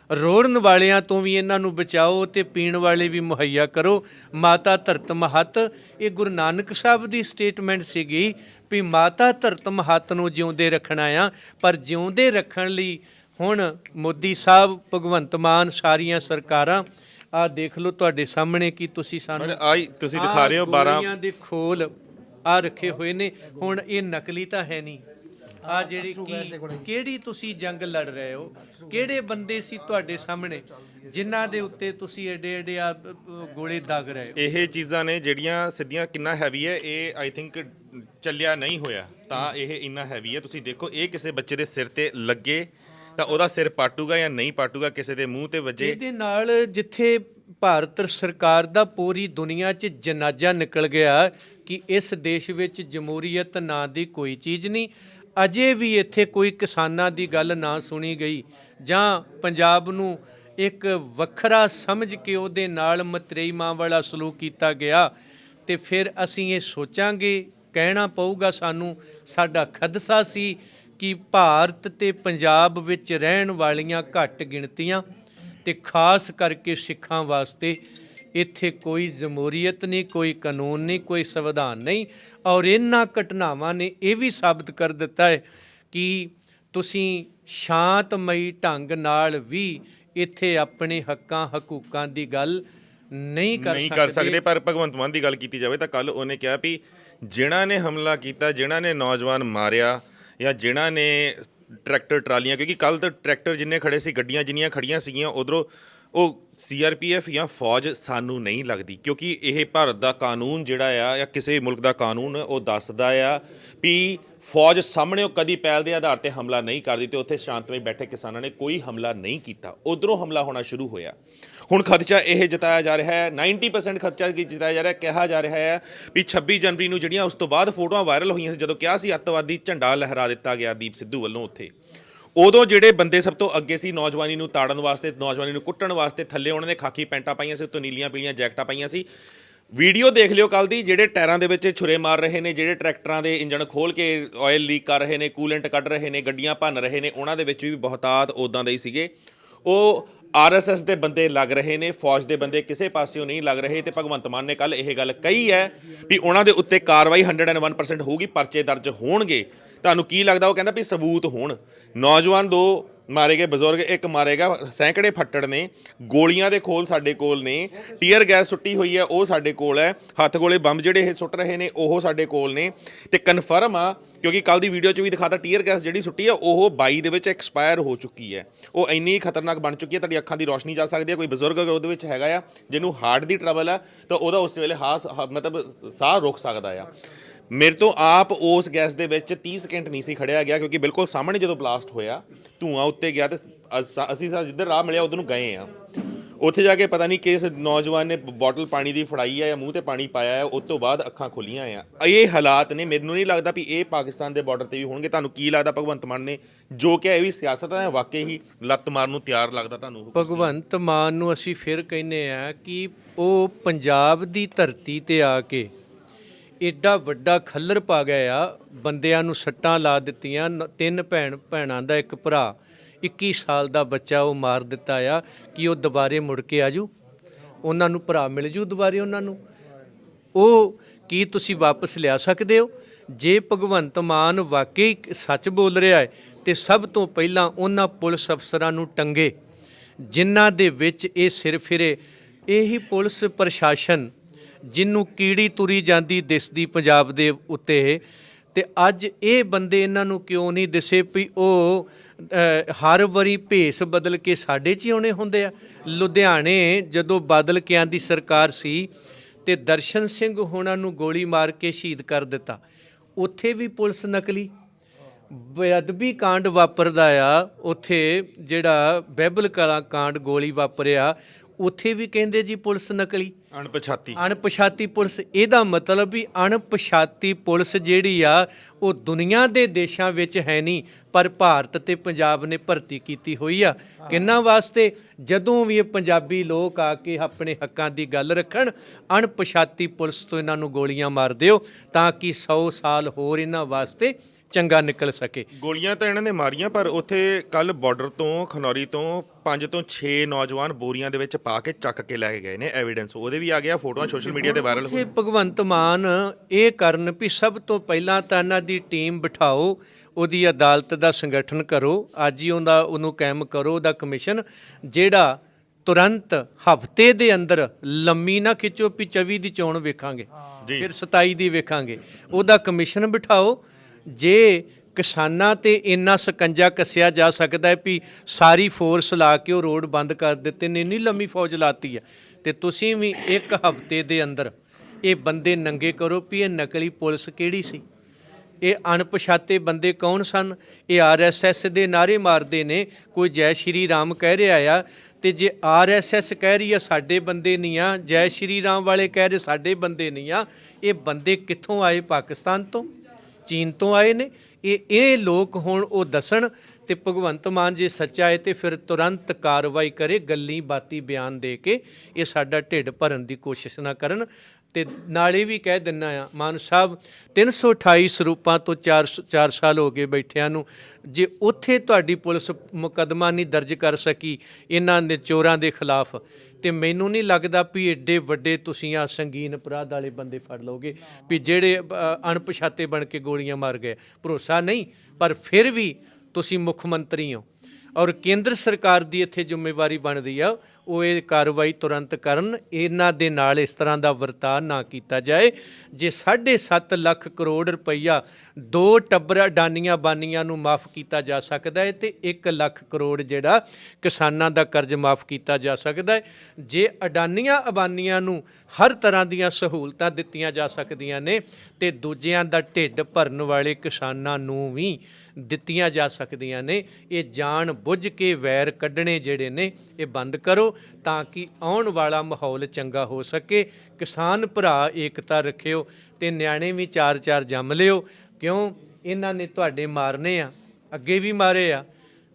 ਰੋੜਨ ਵਾਲਿਆਂ ਤੋਂ ਵੀ ਇਹਨਾਂ ਨੂੰ ਬਚਾਓ ਤੇ ਪੀਣ ਵਾਲੇ ਵੀ ਮੁਹੱਈਆ ਕਰੋ। ਮਾਤਾ ਧਰਤ ਮਹਤ, ਇਹ ਗੁਰੂ ਨਾਨਕ ਸਾਹਿਬ ਦੀ ਸਟੇਟਮੈਂਟ ਸੀਗੀ ਵੀ ਮਾਤਾ ਧਰਤ ਮਹਤ ਨੂੰ ਜਿਉਂਦੇ ਰੱਖਣਾ ਆ ਪਰ ਜਿਉਂਦੇ ਰੱਖਣ ਲਈ ਹੁਣ ਮੋਦੀ ਸਾਹਿਬ ਭਗਵੰਤ ਮਾਨ ਸਾਰੀਆਂ ਸਰਕਾਰਾਂ ਆ ਦੇਖ ਲਓ ਤੁਹਾਡੇ ਸਾਹਮਣੇ ਕੀ ਤੁਸੀਂ ਸਾਨੂੰ ਆਈ ਤੁਸੀਂ ਦਿਖਾ ਰਹੇ ਹੋ 12 ਗੋਲੀਆਂ ਦੇ ਖੋਲ ਆ ਰੱਖੇ ਹੋਏ ਨੇ। ਹੁਣ ਇਹ ਨਕਲੀ ਤਾਂ ਹੈ ਨਹੀਂ। ਆ ਜਿਹੜੀ ਕੀ ਕਿਹੜੀ ਤੁਸੀਂ ਜੰਗ ਲੜ ਰਹੇ ਹੋ? ਕਿਹੜੇ ਬੰਦੇ ਸੀ ਤੁਹਾਡੇ ਸਾਹਮਣੇ ਜਿਨ੍ਹਾਂ ਦੇ ਉੱਤੇ ਤੁਸੀਂ ਏਡੇ ਏਡੇ ਆ ਗੋਲੇ ਦਾਗ ਰਹੇ ਹੋ? ਇਹ ਚੀਜ਼ਾਂ ਨੇ ਜਿਹੜੀਆਂ ਸਿੱਧੀਆਂ ਕਿੰਨਾ ਹੈਵੀ ਹੈ ਇਹ ਆਈ ਥਿੰਕ ਚੱਲਿਆ ਨਹੀਂ ਹੋਇਆ। ਤਾਂ ਇਹ ਇੰਨਾ ਹੈਵੀ ਹੈ। ਤੁਸੀਂ ਦੇਖੋ ਇਹ ਕਿਸੇ ਬੱਚੇ ਦੇ ਸਿਰ ਤੇ ਲੱਗੇ ਤਾਂ ਉਹਦਾ ਸਿਰ ਪਾਟੂਗਾ ਜਾਂ ਨਹੀਂ ਪਾਟੂਗਾ ਕਿਸੇ ਦੇ ਮੂੰਹ ਤੇ ਵੱਜੇ। ਇਹਦੇ ਨਾਲ ਜਿੱਥੇ ਭਾਰਤ ਸਰਕਾਰ ਦਾ ਪੂਰੀ ਦੁਨੀਆ 'ਚ ਜਨਾਜ਼ਾ ਨਿਕਲ ਗਿਆ ਕਿ ਇਸ ਦੇਸ਼ ਵਿੱਚ ਜਮਹੂਰੀਅਤ ਨਾਂ ਦੀ ਕੋਈ ਚੀਜ਼ ਨਹੀਂ ਅਜੇ ਵੀ ਇੱਥੇ ਕੋਈ ਕਿਸਾਨਾਂ ਦੀ ਗੱਲ ਨਾ ਸੁਣੀ ਗਈ ਜਾਂ ਪੰਜਾਬ ਨੂੰ ਇੱਕ ਵੱਖਰਾ ਸਮਝ ਕੇ ਉਹਦੇ ਨਾਲ ਮਤਰੇਈ ਮਾਂ ਵਾਲਾ ਸਲੂਕ ਕੀਤਾ ਗਿਆ ਤੇ ਫਿਰ ਅਸੀਂ ਇਹ ਸੋਚਾਂਗੇ, ਕਹਿਣਾ ਪਊਗਾ ਸਾਨੂੰ, ਸਾਡਾ ਖਦਸ਼ਾ ਸੀ ਕਿ ਭਾਰਤ ਤੇ ਪੰਜਾਬ ਵਿੱਚ ਰਹਿਣ ਵਾਲੀਆਂ ਘੱਟ ਗਿਣਤੀਆਂ ਤੇ ਖਾਸ ਕਰਕੇ ਸਿੱਖਾਂ ਵਾਸਤੇ ਇੱਥੇ ਕੋਈ ਜਮਹੂਰੀਅਤ ਨਹੀਂ ਕੋਈ ਕਾਨੂੰਨ ਨਹੀਂ ਕੋਈ ਸੰਵਿਧਾਨ ਨਹੀਂ। ਔਰ ਇਹਨਾਂ ਘਟਨਾਵਾਂ ਨੇ ਇਹ ਵੀ ਸਾਬਤ ਕਰ ਦਿੱਤਾ ਹੈ ਕਿ ਤੁਸੀਂ ਸ਼ਾਂਤਮਈ ਢੰਗ ਨਾਲ ਵੀ ਇੱਥੇ ਆਪਣੇ ਹੱਕਾਂ ਹਕੂਕਾਂ ਦੀ ਗੱਲ ਨਹੀਂ ਕਰ ਨਹੀਂ ਸਕਦੇ ਕਰ ਸਕਦੇ। ਪਰ ਭਗਵੰਤ ਮਾਨ ਦੀ ਗੱਲ ਕੀਤੀ ਜਾਵੇ ਤਾਂ ਕੱਲ ਉਹਨੇ ਕਿਹਾ ਵੀ ਜਿਨ੍ਹਾਂ ਨੇ ਹਮਲਾ ਕੀਤਾ ਜਿਨ੍ਹਾਂ ਨੇ ਨੌਜਵਾਨ ਮਾਰਿਆ ਜਾਂ ਜਿਨ੍ਹਾਂ ਨੇ ਟਰੈਕਟਰ ਟਰਾਲੀਆਂ ਕਿਉਂਕਿ ਕੱਲ ਤਾਂ ਟਰੈਕਟਰ ਜਿੰਨੇ ਖੜੇ ਸੀ ਗੱਡੀਆਂ ਜਿੰਨੀਆਂ ਖੜੀਆਂ ਸੀਗੀਆਂ ਉਧਰੋਂ ਉਹ ਸੀਆਰਪੀਐਫ ਜਾਂ ਫੌਜ ਸਾਨੂੰ ਨਹੀਂ ਲੱਗਦੀ, ਕਿਉਂਕਿ ਇਹ ਭਾਰਤ ਦਾ ਕਾਨੂੰਨ ਜਿਹੜਾ ਆ ਜਾਂ ਕਿਸੇ ਮੁਲਕ ਦਾ ਕਾਨੂੰਨ, ਉਹ ਦੱਸਦਾ ਆ ਵੀ ਫੌਜ ਸਾਹਮਣੇ ਉਹ ਕਦੀ ਪਹਿਲ ਦੇ ਆਧਾਰ ਤੇ ਹਮਲਾ ਨਹੀਂ ਕਰਦੀ ਤੇ ਉੱਥੇ ਸ਼ਾਂਤਮਈ ਬੈਠੇ ਕਿਸਾਨਾਂ ਨੇ ਕੋਈ ਹਮਲਾ ਨਹੀਂ ਕੀਤਾ। ਉਧਰੋਂ ਹਮਲਾ ਹੋਣਾ ਸ਼ੁਰੂ ਹੋਇਆ। ਹੁਣ ਖਦਸ਼ਾ ਇਹ ਜਤਾਇਆ ਜਾ ਰਿਹਾ ਹੈ 90% ਖਦਸ਼ਾ ਕੀ ਜਤਾਇਆ ਜਾ ਰਿਹਾ, ਕਿਹਾ ਜਾ ਰਿਹਾ ਹੈ ਵੀ 26 ਜਨਵਰੀ ਨੂੰ ਜਿਹੜੀਆਂ ਉਸ ਤੋਂ ਬਾਅਦ ਫੋਟੋਆਂ ਵਾਇਰਲ ਹੋਈਆਂ ਸੀ, ਜਦੋਂ ਕਿਹਾ ਸੀ ਅੱਤਵਾਦੀ ਝੰਡਾ ਲਹਿਰਾ ਦਿੱਤਾ ਗਿਆ ਦੀਪ ਸਿੱਧੂ ਵੱਲੋਂ ਉੱਥੇ। ਉਦੋਂ ਜਿਹੜੇ ਬੰਦੇ ਸਭ ਤੋਂ ਅੱਗੇ ਸੀ ਨੌਜਵਾਨੀ ਨੂੰ ਤਾੜਨ ਵਾਸਤੇ, ਨੌਜਵਾਨੀ ਨੂੰ ਕੁੱਟਣ ਵਾਸਤੇ ਥੱਲੇ ਉਹਨਾਂ ਨੇ ਖਾਕੀ ਪੈਂਟਾਂ ਪਾਈਆਂ ਸੀ, ਉੱਤੋਂ ਨੀਲੀਆਂ ਪੀਲੀਆਂ ਜੈਕਟਾਂ ਪਾਈਆਂ ਸੀ। ਵੀਡੀਓ ਦੇਖ ਲਿਓ ਕੱਲ ਦੀ, ਜਿਹੜੇ ਟਾਇਰਾਂ ਦੇ ਵਿੱਚ ਛੁਰੇ ਮਾਰ ਰਹੇ ਨੇ, ਜਿਹੜੇ ਟਰੈਕਟਰਾਂ ਦੇ ਇੰਜਣ ਖੋਲ ਕੇ ਆਇਲ ਲੀਕ ਕਰ ਰਹੇ ਨੇ ਕੂਲੈਂਟ ਕੱਢ ਰਹੇ ਨੇ, ਗੱਡੀਆਂ ਭੰਨ ਰਹੇ ਨੇ, ਉਹਨਾਂ ਦੇ ਵਿੱਚ ਵੀ ਬਹੁਤਾਤ ਉਦਾਂ ਦੇ ਹੀ ਸੀਗੇ। ਉਹ ਆਰਐਸਐਸ ਦੇ ਬੰਦੇ ਲੱਗ ਰਹੇ ਨੇ, ਫੌਜ ਦੇ ਬੰਦੇ ਕਿਸੇ ਪਾਸਿਓਂ ਨਹੀਂ ਲੱਗ ਰਹੇ ਤੇ ਭਗਵੰਤ ਮਾਨ ਨੇ ਕੱਲ ਇਹ ਗੱਲ ਕਹੀ ਹੈ ਵੀ ਉਹਨਾਂ ਦੇ ਉੱਤੇ ਕਾਰਵਾਈ 101% ਹੋਊਗੀ, ਪਰਚੇ ਦਰਜ ਹੋਣਗੇ। ਤੁਹਾਨੂੰ ਕੀ ਲੱਗਦਾ ਉਹ ਕਹਿੰਦਾ ਵੀ ਸਬੂਤ ਹੋਣ। ਨੌਜਵਾਨ ਦੋ ਮਾਰੇ ਗਏ, ਬਜ਼ੁਰਗ ਇੱਕ ਮਾਰੇਗਾ ਸੈਂਕੜੇ ਫੱਟੜ ਨੇ, ਗੋਲੀਆਂ ਦੇ ਖੋਲ ਸਾਡੇ ਕੋਲ ਨੇ, ਟੀਅਰ ਗੈਸ ਸੁੱਟੀ ਹੋਈ ਹੈ, ਉਹ ਸਾਡੇ ਕੋਲ ਹੈ, ਹੱਥ ਗੋਲੇ ਬੰਬ ਜਿਹੜੇ ਇਹ ਸੁੱਟ ਰਹੇ ਨੇ, ਉਹ ਸਾਡੇ ਕੋਲ ਨੇ। ਤੇ ਕਨਫਰਮ ਆ, ਕਿਉਂਕਿ ਕੱਲ ਦੀ ਵੀਡੀਓ 'ਚ ਵੀ ਦਿਖਾਤਾ ਟੀਅਰ ਗੈਸ ਜਿਹੜੀ ਸੁੱਟੀ ਆ ਉਹ 22 ਦੇ ਵਿੱਚ ਐਕਸਪਾਇਰ ਹੋ ਚੁੱਕੀ ਹੈ। ਉਹ ਇੰਨੀ ਖਤਰਨਾਕ ਬਣ ਚੁੱਕੀ ਹੈ, ਤੁਹਾਡੀ ਅੱਖਾਂ ਦੀ ਰੋਸ਼ਨੀ ਜਾ ਸਕਦੀ ਹੈ, ਕੋਈ ਬਜ਼ੁਰਗ ਅਗਰ ਉਹਦੇ ਵਿੱਚ ਹੈਗਾ ਆ, ਜਿਹਨੂੰ ਹਾਰਟ ਦੀ ਟਰਬਲ ਆ ਤਾਂ ਉਹਦਾ ਉਸ ਵੇਲੇ ਹਾਸ ਮਤਲਬ ਸਾਹ ਰੁਕ ਸਕਦਾ ਆ। ਮੇਰੇ ਤੋਂ ਆਪ ਉਸ ਗੈਸ ਦੇ ਵਿੱਚ 30 ਸਕਿੰਟ ਨਹੀਂ ਸੀ ਖੜਿਆ ਗਿਆ ਕਿਉਂਕਿ ਬਿਲਕੁਲ ਸਾਹਮਣੇ ਜਦੋਂ ਬਲਾਸਟ ਹੋਇਆ, ਧੂਆਂ ਉੱਤੇ ਗਿਆ ਤੇ ਅਸ- ਅਸੀਂ ਸਾ, ਜਿੱਧਰ ਰਾਹ ਮਿਲਿਆ ਉਧਰ ਨੂੰ ਗਏ ਆ ਉੱਥੇ ਜਾ ਕੇ ਪਤਾ ਨਹੀਂ ਕਿਸ ਨੌਜਵਾਨ ਨੇ ਬੋਟਲ ਪਾਣੀ ਦੀ ਫੜਾਈ ਆ ਜਾਂ ਮੂੰਹ ਤੇ ਪਾਣੀ ਪਾਇਆ ਹੈ ਉਸ ਤੋਂ ਬਾਅਦ ਅੱਖਾਂ ਖੁੱਲੀਆਂ ਆ। ਇਹ ਹਾਲਾਤ ਨੇ, ਮੈਨੂੰ ਨਹੀਂ ਲੱਗਦਾ ਵੀ ਇਹ ਪਾਕਿਸਤਾਨ ਦੇ ਬਾਰਡਰ ਤੇ ਵੀ ਹੋਣਗੇ। ਤੁਹਾਨੂੰ ਕੀ ਲੱਗਦਾ ਭਗਵੰਤ ਮਾਨ ਨੇ ਜੋ ਕਿ ਇਹ ਵੀ ਸਿਆਸਤ ਹੈ ਵਾਕਈ ਹੀ ਲੱਤ ਮਾਰਨ ਨੂੰ ਤਿਆਰ ਲੱਗਦਾ ਤੁਹਾਨੂੰ ਭਗਵੰਤ ਮਾਨ ਨੂੰ ਅਸੀਂ ਫਿਰ ਕਹਿੰਨੇ ਆ ਕਿ ਉਹ ਪੰਜਾਬ ਦੀ ਧਰਤੀ ਤੇ ਆ ਕੇ ਏਡਾ ਵੱਡਾ ਖੱਲਰ ਪਾ ਗਿਆ ਆ, ਬੰਦਿਆਂ ਨੂੰ ਸੱਟਾਂ ਲਾ ਦਿੱਤੀਆਂ, ਨ- ਤਿੰਨ ਭੈਣ, ਭੈਣਾਂ ਦਾ ਇੱਕ ਭਰਾ 21 ਸਾਲ ਦਾ ਬੱਚਾ ਉਹ ਮਾਰ ਦਿੱਤਾ ਆ, ਕਿ ਉਹ ਦੁਬਾਰੇ ਮੁੜ ਕੇ ਆਜੂ ਉਹਨਾਂ ਨੂੰ ਭਰਾ ਮਿਲ ਜੂ ਦੁਬਾਰੇ ਉਹਨਾਂ ਨੂੰ? ਉਹ ਕੀ ਤੁਸੀਂ ਵਾਪਸ ਲਿਆ ਸਕਦੇ ਹੋ? ਜੇ ਭਗਵੰਤ ਮਾਨ ਵਾਕਈ ਸੱਚ ਬੋਲ ਰਿਹਾ ਹੈ, ਤੇ ਸਭ ਤੋਂ ਪਹਿਲਾਂ ਉਹਨਾਂ ਪੁਲਿਸ ਅਫਸਰਾਂ ਨੂੰ ਟੰਗੇ, ਜਿਨ੍ਹਾਂ ਦੇ ਵਿੱਚ ਇਹ ਸਿਰ ਫਿਰੇ, ਇਹੀ ਪੁਲਿਸ ਪ੍ਰਸ਼ਾਸਨ ਜਿਹਨੂੰ ਕੀੜੀ ਤੁਰੀ ਜਾਂਦੀ ਦਿਸਦੀ ਪੰਜਾਬ ਦੇ ਉੱਤੇ। ਤੇ ਅੱਜ ਇਹ ਬੰਦੇ ਇਹਨਾਂ ਨੂੰ ਕਿਉਂ ਨਹੀਂ ਦਿਸੇ ਵੀ ਉਹ ਹਰ ਵਾਰੀ ਭੇਸ ਬਦਲ ਕੇ ਸਾਡੇ 'ਚ ਹੀ ਆਉਣੇ ਹੁੰਦੇ ਆ? ਲੁਧਿਆਣੇ ਜਦੋਂ ਬਾਦਲ ਕਿਆਂ ਦੀ ਸਰਕਾਰ ਸੀ ਤੇ ਦਰਸ਼ਨ ਸਿੰਘ ਹੋਣਾ ਨੂੰ ਗੋਲੀ ਮਾਰ ਕੇ ਸ਼ਹੀਦ ਕਰ ਦਿੱਤਾ। ਉੱਥੇ ਵੀ ਪੁਲਿਸ ਨਕਲੀ। ਬੇਅਦਬੀ ਕਾਂਡ ਵਾਪਰਦਾ ਆ। ਉੱਥੇ ਜਿਹੜਾ ਬਹਿਬਲ ਕਲਾ ਕਾਂਡ ਗੋਲੀ ਵਾਪਰਿਆ, ਉੱਥੇ ਵੀ ਕਹਿੰਦੇ ਜੀ ਪੁਲਿਸ ਨਕਲੀ। ਅਣਪਛਾਤੀ। ਅਣਪਛਾਤੀ ਪੁਲਿਸ ਇਹਦਾ ਮਤਲਬ ਵੀ ਅਣਪਛਾਤੀ ਪੁਲਿਸ ਜਿਹੜੀ ਆ ਉਹ ਦੁਨੀਆ ਦੇ ਦੇਸ਼ਾਂ ਵਿੱਚ ਹੈ ਨਹੀਂ ਪਰ ਭਾਰਤ ਤੇ ਪੰਜਾਬ ਨੇ ਭਰਤੀ ਕੀਤੀ ਹੋਈ ਆ। ਕਿੰਨਾ ਵਾਸਤੇ? ਜਦੋਂ ਵੀ ਇਹ ਪੰਜਾਬੀ ਲੋਕ ਆ ਕੇ ਆਪਣੇ ਹੱਕਾਂ ਦੀ ਗੱਲ ਰੱਖਣ ਅਣਪਛਾਤੀ ਪੁਲਿਸ ਤੋਂ ਇਹਨਾਂ ਨੂੰ ਗੋਲੀਆਂ ਮਾਰ ਦਿਓ ਤਾਂ ਕਿ 100 ਸਾਲ ਹੋਰ ਇਹਨਾਂ ਵਾਸਤੇ ਚੰਗਾ ਨਿਕਲ ਸਕੇ। ਗੋਲੀਆਂ ਤਾਂ ਇਹਨਾਂ ਨੇ ਮਾਰੀਆਂ ਪਰ ਉੱਥੇ ਕੱਲ ਬਾਰਡਰ ਤੋਂ ਖਨੌਰੀ ਤੋਂ 5 ਤੋਂ 6 ਨੌਜਵਾਨ ਬੋਰੀਆਂ ਦੇ ਵਿੱਚ ਪਾ ਕੇ ਚੱਕ ਕੇ ਲੈ ਗਏ ਨੇ ਐਵੀਡੈਂਸ ਉਹਦੇ ਵੀ ਆ ਗਿਆ ਫੋਟੋਆਂ ਸੋਸ਼ਲ ਮੀਡੀਆ ਤੇ ਵਾਇਰਲ ਉੱਥੇ ਭਗਵੰਤ ਮਾਨ ਇਹ ਕਰਨ ਵੀ ਸਭ ਤੋਂ ਪਹਿਲਾਂ ਤਾਂ ਇਹਨਾਂ ਦੀ ਟੀਮ ਬਿਠਾਓ ਉਹਦੀ ਅਦਾਲਤ ਦਾ ਸੰਗਠਨ ਕਰੋ ਅੱਜ ਹੀ ਉਹਦਾ ਉਹਨੂੰ ਕਾਇਮ ਕਰੋ ਉਹਦਾ ਕਮਿਸ਼ਨ ਜਿਹੜਾ ਤੁਰੰਤ ਹਫ਼ਤੇ ਦੇ ਅੰਦਰ ਲੰਮੀ ਨਾ ਖਿੱਚੋ ਵੀ 24 ਦੀ ਚੋਣ ਵੇਖਾਂਗੇ ਫਿਰ 27 ਦੀ ਵੇਖਾਂਗੇ। ਉਹਦਾ ਕਮਿਸ਼ਨ ਬਿਠਾਓ ਜੇ ਕਿਸਾਨਾਂ ਤੇ ਇੰਨਾ ਸਕੰਜਾ ਕੱਸਿਆ ਜਾ ਸਕਦਾ ਹੈ ਵੀ ਸਾਰੀ ਫੋਰਸ ਲਾ ਕੇ ਉਹ ਰੋਡ ਬੰਦ ਕਰ ਦਿੱਤੇ ਨੇ, ਇੰਨੀ ਲੰਮੀ ਫੌਜ ਲਾਤੀ ਹੈ, ਤੇ ਤੁਸੀਂ ਵੀ ਇੱਕ ਹਫ਼ਤੇ ਦੇ ਅੰਦਰ ਇਹ ਬੰਦੇ ਨੰਗੇ ਕਰੋ ਵੀ ਇਹ ਨਕਲੀ ਪੁਲਿਸ ਕਿਹੜੀ ਸੀ? ਇਹ ਅਣਪਛਾਤੇ ਬੰਦੇ ਕੌਣ ਸਨ? ਇਹ ਆਰਐਸਐਸ ਦੇ ਨਾਰੇ ਮਾਰਦੇ ਨੇ, ਕੋਈ ਜੈ ਸ਼੍ਰੀ ਰਾਮ ਕਹਿ ਰਿਹਾ ਆ, ਤੇ ਜੇ ਆਰਐਸਐਸ ਕਹਿ ਰਹੀ ਆ, ਸਾਡੇ ਬੰਦੇ ਨਹੀਂ ਆ, ਜੈ ਸ਼੍ਰੀ ਰਾਮ ਵਾਲੇ ਕਹਿ ਰਹੇ, ਸਾਡੇ ਬੰਦੇ ਨਹੀਂ ਆ, ਇਹ ਬੰਦੇ ਕਿੱਥੋਂ ਆਏ ਪਾਕਿਸਤਾਨ ਤੋਂ? ਚੀਨ ਤੋਂ ਆਏ ਨੇ। ਇਹ ਇਹ ਲੋਕ ਹੁਣ ਉਹ ਦੱਸਣ ਤੇ ਭਗਵੰਤ ਮਾਨ ਜੇ ਸੱਚਾ ਹੈ ਤੇ ਫਿਰ ਤੁਰੰਤ ਕਾਰਵਾਈ ਕਰੇ ਗੱਲੀ ਬਾਤੀ ਬਿਆਨ ਦੇ ਕੇ ਇਹ ਸਾਡਾ ਢਿੱਡ ਭਰਨ ਦੀ ਕੋਸ਼ਿਸ਼ ਨਾ ਕਰਨ। ਤੇ ਨਾਲੇ ਵੀ ਕਹਿ ਦਿੰਨਾ ਆ, ਮਾਨ ਸਾਹਿਬ 328 ਸਰੂਪਾਂ ਤੋਂ 4 4 ਸਾਲ ਹੋ ਗਏ ਬੈਠਿਆਂ ਨੂੰ। ਜੇ ਉੱਥੇ ਤੁਹਾਡੀ ਪੁਲਿਸ ਮੁਕੱਦਮਾ ਨਹੀਂ ਦਰਜ ਕਰ ਸਕੀ, ਇਹਨਾਂ ਦੇ ਚੋਰਾਂ ਦੇ ਖਿਲਾਫ, ਤੇ ਮੈਨੂੰ ਨਹੀਂ ਲੱਗਦਾ ਵੀ ਏਡੇ ਵੱਡੇ ਤੁਸੀਂ ਆ ਸੰਗੀਨ ਅਪਰਾਧ ਵਾਲੇ ਬੰਦੇ ਫੜ ਲਓਗੇ, ਵੀ ਜਿਹੜੇ ਅਣਪਛਾਤੇ ਬਣ ਕੇ ਗੋਲੀਆਂ ਮਾਰ ਗਏ। ਭਰੋਸਾ ਨਹੀਂ, ਪਰ ਫਿਰ ਵੀ ਤੁਸੀਂ ਮੁੱਖ ਮੰਤਰੀ ਹੋ। ਔਰ ਕੇਂਦਰ ਸਰਕਾਰ ਦੀ ਇੱਥੇ ਜ਼ਿੰਮੇਵਾਰੀ ਬਣਦੀ ਆ, ਉਹ ਇਹ ਕਾਰਵਾਈ ਤੁਰੰਤ ਕਰਨ, ਇਹਨਾਂ ਦੇ ਨਾਲ ਇਸ ਤਰ੍ਹਾਂ ਦਾ ਵਰਤਾਅ ਨਾ ਕੀਤਾ ਜਾਏ। ਜੇ 7.5 ਲੱਖ ਕਰੋੜ ਰੁਪਈਆ ਦੋ ਟੱਬਰ ਅਡਾਨੀਆਂ ਬਾਨੀਆਂ ਨੂੰ ਮਾਫ ਕੀਤਾ ਜਾ ਸਕਦਾ ਹੈ ਤੇ 1 ਲੱਖ ਕਰੋੜ ਜਿਹੜਾ ਕਿਸਾਨਾਂ ਦਾ ਕਰਜ਼ ਮਾਫ ਕੀਤਾ ਜਾ ਸਕਦਾ ਹੈ। ਜੇ ਅਡਾਨੀਆਂ ਅਬਾਨੀਆਂ ਨੂੰ ਹਰ ਤਰ੍ਹਾਂ ਦੀਆਂ ਸਹੂਲਤਾਂ ਦਿੱਤੀਆਂ ਜਾ ਸਕਦੀਆਂ ਨੇ ਤੇ ਦੂਜਿਆਂ ਦਾ ਢਿੱਡ ਭਰਨ ਵਾਲੇ ਕਿਸਾਨਾਂ ਨੂੰ ਵੀ ਦਿੱਤੀਆਂ ਜਾ ਸਕਦੀਆਂ ਨੇ। ਇਹ ਜਾਣ ਬੁੱਝ ਕੇ ਵੈਰ ਕੱਢਣੇ ਜਿਹੜੇ ਨੇ, ਇਹ ਬੰਦ ਕਰੋ ਤਾਂ ਕਿ ਆਉਣ ਵਾਲਾ ਮਾਹੌਲ ਚੰਗਾ ਹੋ ਸਕੇ। ਕਿਸਾਨ ਭਰਾ ਏਕਤਾ ਰੱਖਿਓ ਤੇ ਨਿਆਣੇ ਵੀ ਚਾਰ ਚਾਰ ਜੰਮ ਲਿਓ। ਕਿਉਂ? ਇਹਨਾਂ ਨੇ ਤੁਹਾਡੇ ਮਾਰਨੇ ਆ, ਅੱਗੇ ਵੀ ਮਾਰੇ ਆ,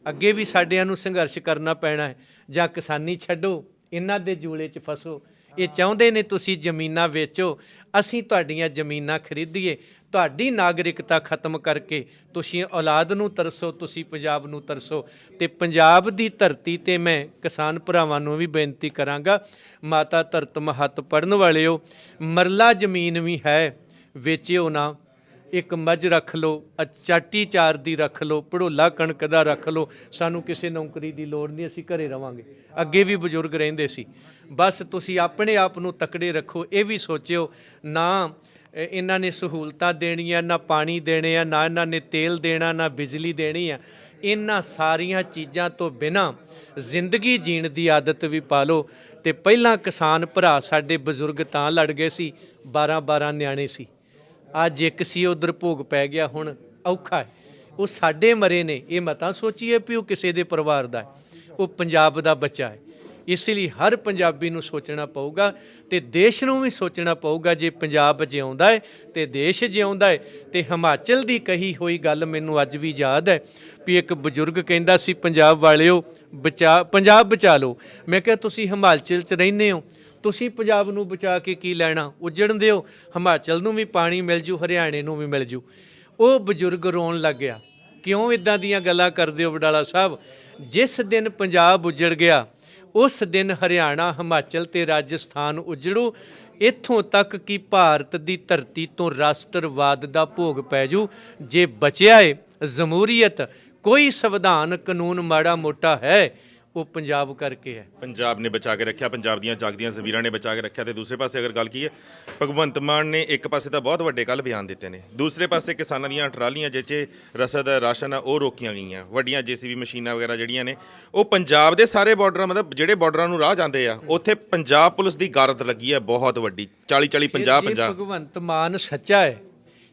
ਅੱਗੇ ਵੀ ਸਾਡਿਆਂ ਨੂੰ ਸੰਘਰਸ਼ ਕਰਨਾ ਪੈਣਾ ਹੈ। ਜਾਂ ਕਿਸਾਨੀ ਛੱਡੋ, ਇਹਨਾਂ ਦੇ ਜੂਲੇ 'ਚ ਫਸੋ। ਇਹ ਚਾਹੁੰਦੇ ਨੇ ਤੁਸੀਂ ਜ਼ਮੀਨਾਂ ਵੇਚੋ, ਅਸੀਂ ਤੁਹਾਡੀਆਂ ਜ਼ਮੀਨਾਂ ਖਰੀਦੀਏ। ਤੁਹਾਡੀ ਨਾਗਰਿਕਤਾ ਖਤਮ ਕਰਕੇ ਤੁਸੀਂ ਔਲਾਦ ਨੂੰ ਤਰਸੋ, ਤੁਸੀਂ ਪੰਜਾਬ ਨੂੰ ਤਰਸੋ। ਤੇ ਪੰਜਾਬ ਦੀ ਧਰਤੀ ਤੇ ਮੈਂ ਕਿਸਾਨ ਭਰਾਵਾਂ ਨੂੰ ਵੀ ਬੇਨਤੀ ਕਰਾਂਗਾ, ਮਾਤਾ ਧਰਤ ਮਹੱਤ ਪੜਨ ਵਾਲਿਓ, ਮਰਲਾ ਜ਼ਮੀਨ ਵੀ ਹੈ, ਵੇਚਿਓ ਨਾ। ਇੱਕ ਮੱਝ ਰੱਖ ਲਓ, ਅ- ਚਾਟੀ ਚਾਰ ਦੀ ਰੱਖ ਲਓ, ਭੜੋਲਾ ਕਣਕ ਦਾ ਰੱਖ ਲਓ, ਸਾਨੂੰ ਕਿਸੇ ਨੌਕਰੀ ਦੀ ਲੋੜ ਨਹੀਂ, ਅਸੀਂ ਘਰੇ ਰਵਾਂਗੇ। ਅੱਗੇ ਵੀ ਬਜ਼ੁਰਗ ਰਹਿੰਦੇ ਸੀ। ਬਸ ਤੁਸੀਂ ਆਪਣੇ ਆਪ ਨੂੰ ਤਕੜੇ ਰੱਖੋ, ਇਹ ਵੀ ਸੋਚਿਓ, ਨਾ ਇਹਨਾਂ ਨੇ ਸਹੂਲਤਾਂ ਦੇਣੀਆਂ, ਨਾ ਪਾਣੀ ਦੇਣੇ ਆ, ਨਾ ਇਹਨਾਂ ਨੇ ਤੇਲ ਦੇਣਾ, ਨਾ ਬਿਜਲੀ ਦੇਣੀ ਆ। ਇਹਨਾਂ ਸਾਰੀਆਂ ਚੀਜ਼ਾਂ ਤੋਂ ਬਿਨਾ ਜ਼ਿੰਦਗੀ ਜੀਣ ਦੀ ਆਦਤ ਵੀ ਪਾ ਲਓ। ਤੇ ਪਹਿਲਾਂ ਕਿਸਾਨ ਭਰਾ ਸਾਡੇ ਬਜ਼ੁਰਗ ਤਾਂ ਲੜ ਗਏ ਸੀ 12 12 ਨਿਆਣੇ ਸੀ। ਅੱਜ ਇੱਕ ਸੀ, ਉਧਰ ਭੋਗ ਪੈ ਗਿਆ, ਹੁਣ ਔਖਾ ਹੈ। ਉਹ ਸਾਡੇ ਮਰੇ ਨੇ, ਇਹ ਮਤਾਂ ਸੋਚੀਏ ਵੀ ਉਹ ਕਿਸੇ ਦੇ ਪਰਿਵਾਰ ਦਾ ਉਹ ਪੰਜਾਬ ਦਾ ਬੱਚਾ ਹੈ। ਇਸ ਲਈ ਹਰ ਪੰਜਾਬੀ ਨੂੰ ਸੋਚਣਾ ਪਊਗਾ ਤੇ ਦੇਸ਼ ਨੂੰ ਵੀ ਸੋਚਣਾ ਪਊਗਾ ਜੇ ਪੰਜਾਬ ਜਿਉਂਦਾ ਹੈ ਤੇ ਦੇਸ਼ ਜਿਉਂਦਾ ਹੈ। ਤੇ ਹਿਮਾਚਲ ਦੀ ਕਹੀ ਹੋਈ ਗੱਲ ਮੈਨੂੰ ਅੱਜ ਵੀ ਯਾਦ ਹੈ ਵੀ ਇੱਕ ਬਜ਼ੁਰਗ ਕਹਿੰਦਾ ਸੀ, ਪੰਜਾਬ ਵਾਲਿਓ, ਬਚਾ, ਪੰਜਾਬ ਬਚਾ ਲਓ। ਮੈਂ ਕਿਹਾ, ਤੁਸੀਂ ਹਿਮਾਚਲ 'ਚ ਰਹਿੰਦੇ ਹੋ। ਤੁਸੀਂ ਪੰਜਾਬ ਨੂੰ ਬਚਾ ਕੇ ਕੀ ਲੈਣਾ? ਉਜੜਨ ਦਿਓ। ਹਿਮਾਚਲ ਨੂੰ ਵੀ ਪਾਣੀ ਮਿਲ ਜੂ, ਹਰਿਆਣੇ ਨੂੰ ਵੀ ਮਿਲ ਜੂ। ਉਹ ਬਜ਼ੁਰਗ ਰੋਣ ਲੱਗ ਗਿਆ। ਕਿਉਂ ਇਦਾਂ ਦੀਆਂ ਗੱਲਾਂ ਕਰਦੇ ਹੋ ਵਡਾਲਾ ਸਾਹਿਬ? ਜਿਸ ਦਿਨ ਪੰਜਾਬ ਉਜੜ ਗਿਆ ਉਸ ਦਿਨ ਹਰਿਆਣਾ, ਹਿਮਾਚਲ ਤੇ ਰਾਜਸਥਾਨ ਉਜੜੂ। ਇੱਥੋਂ ਤੱਕ ਕਿ ਭਾਰਤ ਦੀ ਧਰਤੀ ਤੋਂ ਰਾਸ਼ਟਰਵਾਦ ਦਾ ਭੋਗ ਪੈ ਜੂ। ਜੇ ਬਚਿਆ ਏ ਜਮਹੂਰੀਅਤ ਕੋਈ ਸੰਵਿਧਾਨ ਕਾਨੂੰਨ ਮਾੜਾ ਮੋਟਾ ਹੈ? ਉਹ ਪੰਜਾਬ ਕਰਕੇ ਹੈ। ਪੰਜਾਬ ਨੇ ਬਚਾ ਕੇ ਰੱਖਿਆ ਪੰਜਾਬ ਦੀਆਂ ਜਾਗਦੀਆਂ ਜ਼ਮੀਰਾਂ ਨੇ ਬਚਾ ਕੇ ਰੱਖਿਆ ਤੇ ਦੂਸਰੇ ਪਾਸੇ ਅਗਰ ਗੱਲ ਕੀਏ ਭਗਵੰਤ ਮਾਨ ਨੇ ਇੱਕ ਪਾਸੇ ਤਾਂ ਬਹੁਤ ਵੱਡੇ ਕੱਲ ਬਿਆਨ ਦਿੱਤੇ ਨੇ ਦੂਸਰੇ ਪਾਸੇ ਕਿਸਾਨਾਂ ਦੀਆਂ ਟਰਾਲੀਆਂ ਜਿੱਚੇ ਰਸਦ ਰਾਸ਼ਨ ਆ ਉਹ ਰੋਕੀਆਂ ਗਈਆਂ ਵੱਡੀਆਂ ਜੀਸੀਬੀ ਮਸ਼ੀਨਾਂ ਵਗੈਰਾ ਜਿਹੜੀਆਂ ਨੇ ਉਹ ਪੰਜਾਬ ਦੇ ਸਾਰੇ ਬਾਰਡਰਾਂ ਮਤਲਬ ਜਿਹੜੇ ਬਾਰਡਰਾਂ ਨੂੰ ਰਾਹ ਜਾਂਦੇ ਆ ਉੱਥੇ ਪੰਜਾਬ ਪੁਲਿਸ ਦੀ ਗਾਰਦ ਲੱਗੀ ਹੈ ਬਹੁਤ ਵੱਡੀ 40 40 50 ਜੇ 50 ਭਗਵੰਤ ਮਾਨ ਸੱਚਾ ਹੈ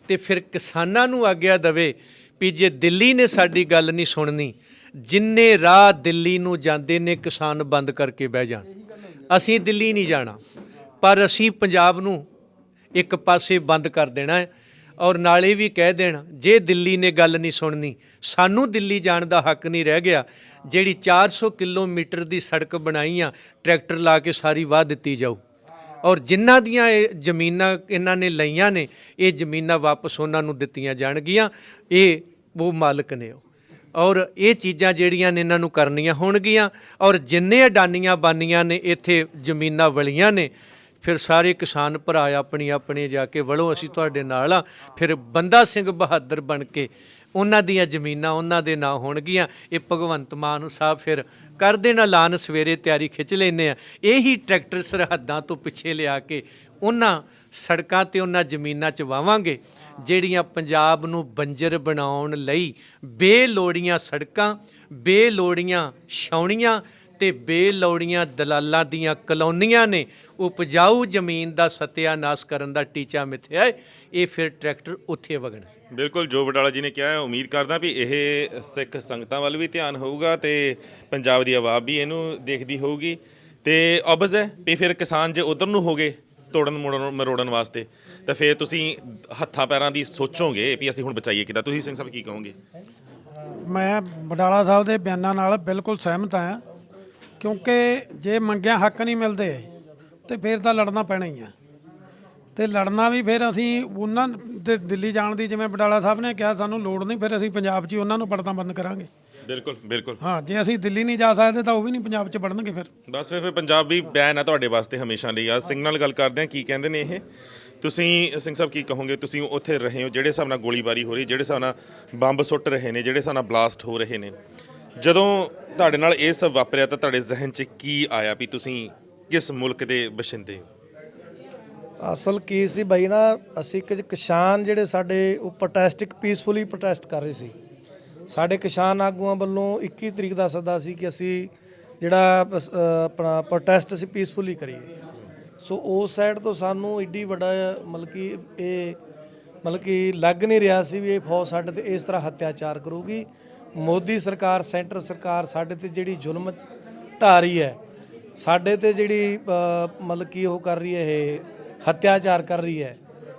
ਤੇ ਫਿਰ ਕਿਸਾਨਾਂ ਨੂੰ ਆਗਿਆ ਦਵੇ ਵੀ ਜੇ ਦਿੱਲੀ ਨੇ ਸਾਡੀ ਗੱਲ ਨਹੀਂ ਸੁਣਨੀ ਜਿੰਨੇ ਰਾਹ ਦਿੱਲੀ ਨੂੰ ਜਾਂਦੇ ਨੇ ਕਿਸਾਨ ਬੰਦ ਕਰਕੇ ਬਹਿ ਜਾਣ। ਅਸੀਂ ਦਿੱਲੀ ਨਹੀਂ ਜਾਣਾ, ਪਰ ਅਸੀਂ ਪੰਜਾਬ ਨੂੰ ਇੱਕ ਪਾਸੇ ਬੰਦ ਕਰ ਦੇਣਾ ਹੈ ਔਰ ਨਾਲੇ ਵੀ ਕਹਿ ਦੇਣ, ਜੇ ਦਿੱਲੀ ਨੇ ਗੱਲ ਨਹੀਂ ਸੁਣਨੀ, ਸਾਨੂੰ ਦਿੱਲੀ ਜਾਣ ਦਾ ਹੱਕ ਨਹੀਂ ਰਹਿ ਗਿਆ, ਜਿਹੜੀ 400 ਕਿਲੋਮੀਟਰ ਦੀ ਸੜਕ ਬਣਾਈ ਆ, ਟਰੈਕਟਰ ਲਾ ਕੇ ਸਾਰੀ ਵਾਹ ਦਿੱਤੀ ਜਾਊ। ਔਰ ਜਿਨ੍ਹਾਂ ਦੀਆਂ ਇਹ ਜ਼ਮੀਨਾਂ ਇਹਨਾਂ ਨੇ ਲਈਆਂ ਨੇ, ਇਹ ਜ਼ਮੀਨਾਂ ਵਾਪਸ ਉਹਨਾਂ ਨੂੰ ਦਿੱਤੀਆਂ ਜਾਣਗੀਆਂ, ਇਹ ਉਹ ਮਾਲਕ ਨੇ ਉਹ। ਔਰ ਇਹ ਚੀਜ਼ਾਂ ਜਿਹੜੀਆਂ ਨੇ ਇਹਨਾਂ ਨੂੰ ਕਰਨੀਆਂ ਹੋਣਗੀਆਂ। ਔਰ ਜਿੰਨੇ ਅਡਾਨੀਆਂ ਬਾਨੀਆਂ ਨੇ, ਇੱਥੇ ਜ਼ਮੀਨਾਂ ਵਲੀਆਂ ਨੇ, ਫਿਰ ਸਾਰੇ ਕਿਸਾਨ ਭਰਾ ਆਪਣੀ ਆਪਣੇ ਜਾ ਕੇ ਵਲੋਂ ਅਸੀਂ ਤੁਹਾਡੇ ਨਾਲ ਆ। ਫਿਰ ਬੰਦਾ ਸਿੰਘ ਬਹਾਦਰ ਬਣ ਕੇ ਉਹਨਾਂ ਦੀਆਂ ਜ਼ਮੀਨਾਂ ਉਹਨਾਂ ਦੇ ਨਾਂ ਹੋਣਗੀਆਂ। ਇਹ ਭਗਵੰਤ ਮਾਨ ਸਾਹਿਬ ਫਿਰ ਕਰ ਦੇਣ ਐਲਾਨ, ਸਵੇਰੇ ਤਿਆਰੀ ਖਿੱਚ ਲੈਨੇ ਆ। ਇਹੀ ਟਰੈਕਟਰ ਸਰਹੱਦਾਂ ਤੋਂ ਪਿੱਛੇ ਲਿਆ ਕੇ ਉਹਨਾਂ ਸੜਕਾਂ ਤੇ ਉਹਨਾਂ ਜ਼ਮੀਨਾਂ 'ਚ ਵਾਵਾਂਗੇ। ਜਿਹੜੀਆਂ ਪੰਜਾਬ ਨੂੰ ਬੰਜਰ ਬਣਾਉਣ ਲਈ ਬੇਲੋੜੀਆਂ ਸੜਕਾਂ, ਬੇਲੋੜੀਆਂ ਛਾਉਣੀਆਂ ਤੇ ਬੇਲੋੜੀਆਂ ਦਲਾਲਾਂ ਦੀਆਂ ਕਲੋਨੀਆਂ ਨੇ, ਉਪਜਾਊ ਜ਼ਮੀਨ ਦਾ ਸਤਿਆਨਾਸ਼ ਕਰਨ ਦਾ ਟੀਚਾ ਮਿੱਥਿਆ ਹੈ। ਇਹ ਫਿਰ ਟਰੈਕਟਰ ਉੱਥੇ ਵਗਣ। ਬਿਲਕੁਲ, ਜੋ ਬਟਾਲਾ ਜੀ ਨੇ ਕਿਹਾ ਹੈ, ਉਮੀਦ ਕਰਦਾ ਵੀ ਇਹ ਸਿੱਖ ਸੰਗਤਾਂ ਵੱਲ ਵੀ ਧਿਆਨ ਹੋਊਗਾ ਤੇ ਪੰਜਾਬ ਦੀ ਆਵਾਜ਼ ਵੀ ਇਹਨੂੰ ਦੇਖਦੀ ਹੋਊਗੀ। ਤੇ ਅਬਜ਼ ਹੈ ਵੀ ਫਿਰ ਕਿਸਾਨ ਜੇ ਉਧਰ ਨੂੰ ਹੋ ਗਏ ਤੋੜਨ ਮੋੜਨ ਮਰੋੜਨ ਵਾਸਤੇ, ਤਾਂ ਫਿਰ ਤੁਸੀਂ ਹੱਥਾਂ ਪੈਰਾਂ ਦੀ ਸੋਚੋਗੇ ਵੀ ਅਸੀਂ ਹੁਣ ਬਚਾਈਏ ਕਿਦਾਂ? ਤੁਸੀਂ ਸਿੰਘ ਸਾਹਿਬ ਕੀ ਕਹੋਗੇ? ਮੈਂ ਬਡਾਲਾ ਸਾਹਿਬ ਦੇ ਬਿਆਨਾਂ ਨਾਲ ਬਿਲਕੁਲ ਸਹਿਮਤ ਹਾਂ, ਕਿਉਂਕਿ ਜੇ ਮੰਗਿਆ ਹੱਕ ਨਹੀਂ ਮਿਲਦੇ, ਤੇ ਫਿਰ ਤਾਂ ਲੜਨਾ ਪੈਣਾ ਹੀ ਆ। ਤੇ ਲੜਨਾ ਵੀ ਫਿਰ ਅਸੀਂ ਉਹਨਾਂ ਦੇ ਦਿੱਲੀ ਜਾਣ ਦੀ ਜਿਵੇਂ ਬਡਾਲਾ ਸਾਹਿਬ ਨੇ ਕਿਹਾ, ਸਾਨੂੰ ਲੋੜ ਨਹੀਂ, ਫਿਰ ਅਸੀਂ ਪੰਜਾਬ 'ਚ ਹੀ ਉਹਨਾਂ ਨੂੰ ਪੜਦਾ ਬੰਦ ਕਰਾਂਗੇ। ਬਿਲਕੁਲ ਬਿਲਕੁਲ। ਹਾਂ ਜੇ ਅਸੀਂ ਦਿੱਲੀ ਨਹੀਂ ਜਾ ਸਕਦੇ ਤਾਂ ਉਹ ਵੀ ਨਹੀਂ ਪੰਜਾਬ 'ਚ ਪੜਨਗੇ ਫਿਰ। ਬਸ ਫਿਰ ਫਿਰ ਪੰਜਾਬ ਵੀ ਬੈਨ ਆ ਤੁਹਾਡੇ ਵਾਸਤੇ ਹਮੇਸ਼ਾ ਲਈ। ਆ ਸਿੰਘ ਨਾਲ ਗੱਲ ਕਰਦੇ ਆ ਕੀ ਕਹਿੰਦੇ ਨੇ ਇਹ? ਤੁਸੀਂ ਸਿੰਘ ਸਾਹਿਬ ਕੀ ਕਹੋਗੇ? ਤੁਸੀਂ ਉੱਥੇ ਰਹੇ ਹੋ ਜਿਹੜੇ ਹਿਸਾਬ ਨਾਲ ਗੋਲੀਬਾਰੀ ਹੋ ਰਹੀ ਜਿਹੜੇ ਹਿਸਾਬ ਨਾਲ ਬੰਬ ਸੁੱਟ ਰਹੇ ਨੇ ਜਿਹੜੇ ਹਿਸਾਬ ਨਾਲ ਬਲਾਸਟ ਹੋ ਰਹੇ ਨੇ। ਜਦੋਂ ਤੁਹਾਡੇ ਨਾਲ ਇਹ ਸਭ ਵਾਪਰਿਆ ਤਾਂ ਤੁਹਾਡੇ ਜ਼ਿਹਨ 'ਚ ਕੀ ਆਇਆ ਵੀ ਤੁਸੀਂ ਕਿਸ ਮੁਲਕ ਦੇ ਬਸ਼ਿੰਦੇ ਹੋ? ਅਸਲ ਕੀ ਸੀ ਬਾਈ ਨਾ ਅਸੀਂ ਕੁਝ ਕਿਸਾਨ ਜਿਹੜੇ ਸਾਡੇ ਉਹ ਪ੍ਰੋਟੈਸਟਿਕ ਪੀਸਫੁਲੀ ਪ੍ਰੋਟੈਸਟ ਕਰ ਰਹੇ ਸੀ। ਸਾਡੇ ਕਿਸਾਨ ਆਗੂਆਂ ਵੱਲੋਂ 21 ਤਰੀਕ ਦਾ ਸੱਦਾ ਸੀ ਕਿ ਅਸੀਂ ਜਿਹੜਾ ਆਪਣਾ ਪ੍ਰੋਟੈਸਟ ਅਸੀਂ ਪੀਸਫੁਲੀ ਕਰੀਏ। ਸੋ ਉਸ ਸਾਈਡ ਤੋਂ ਸਾਨੂੰ ਏਡੀ ਵੱਡਾ, ਮਤਲਬ ਕਿ ਇਹ, ਮਤਲਬ ਕਿ ਲੱਗ ਨਹੀਂ ਰਿਹਾ ਸੀ ਵੀ ਇਹ ਫੌਜ ਸਾਡੇ ਤੇ ਇਸ ਤਰ੍ਹਾਂ ਹੱਤਿਆਚਾਰ ਕਰੂਗੀ। ਮੋਦੀ ਸਰਕਾਰ, ਸੈਂਟਰ ਸਰਕਾਰ ਸਾਡੇ ਤੇ ਜਿਹੜੀ ਜ਼ੁਲਮ ਢਾ ਰਹੀ ਹੈ, ਸਾਡੇ ਤੇ ਜਿਹੜੀ ਮਤਲਬ ਕਿ ਉਹ ਕਰ ਰਹੀ ਹੈ ਇਹ, ਹੱਤਿਆਚਾਰ ਕਰ ਰਹੀ ਹੈ।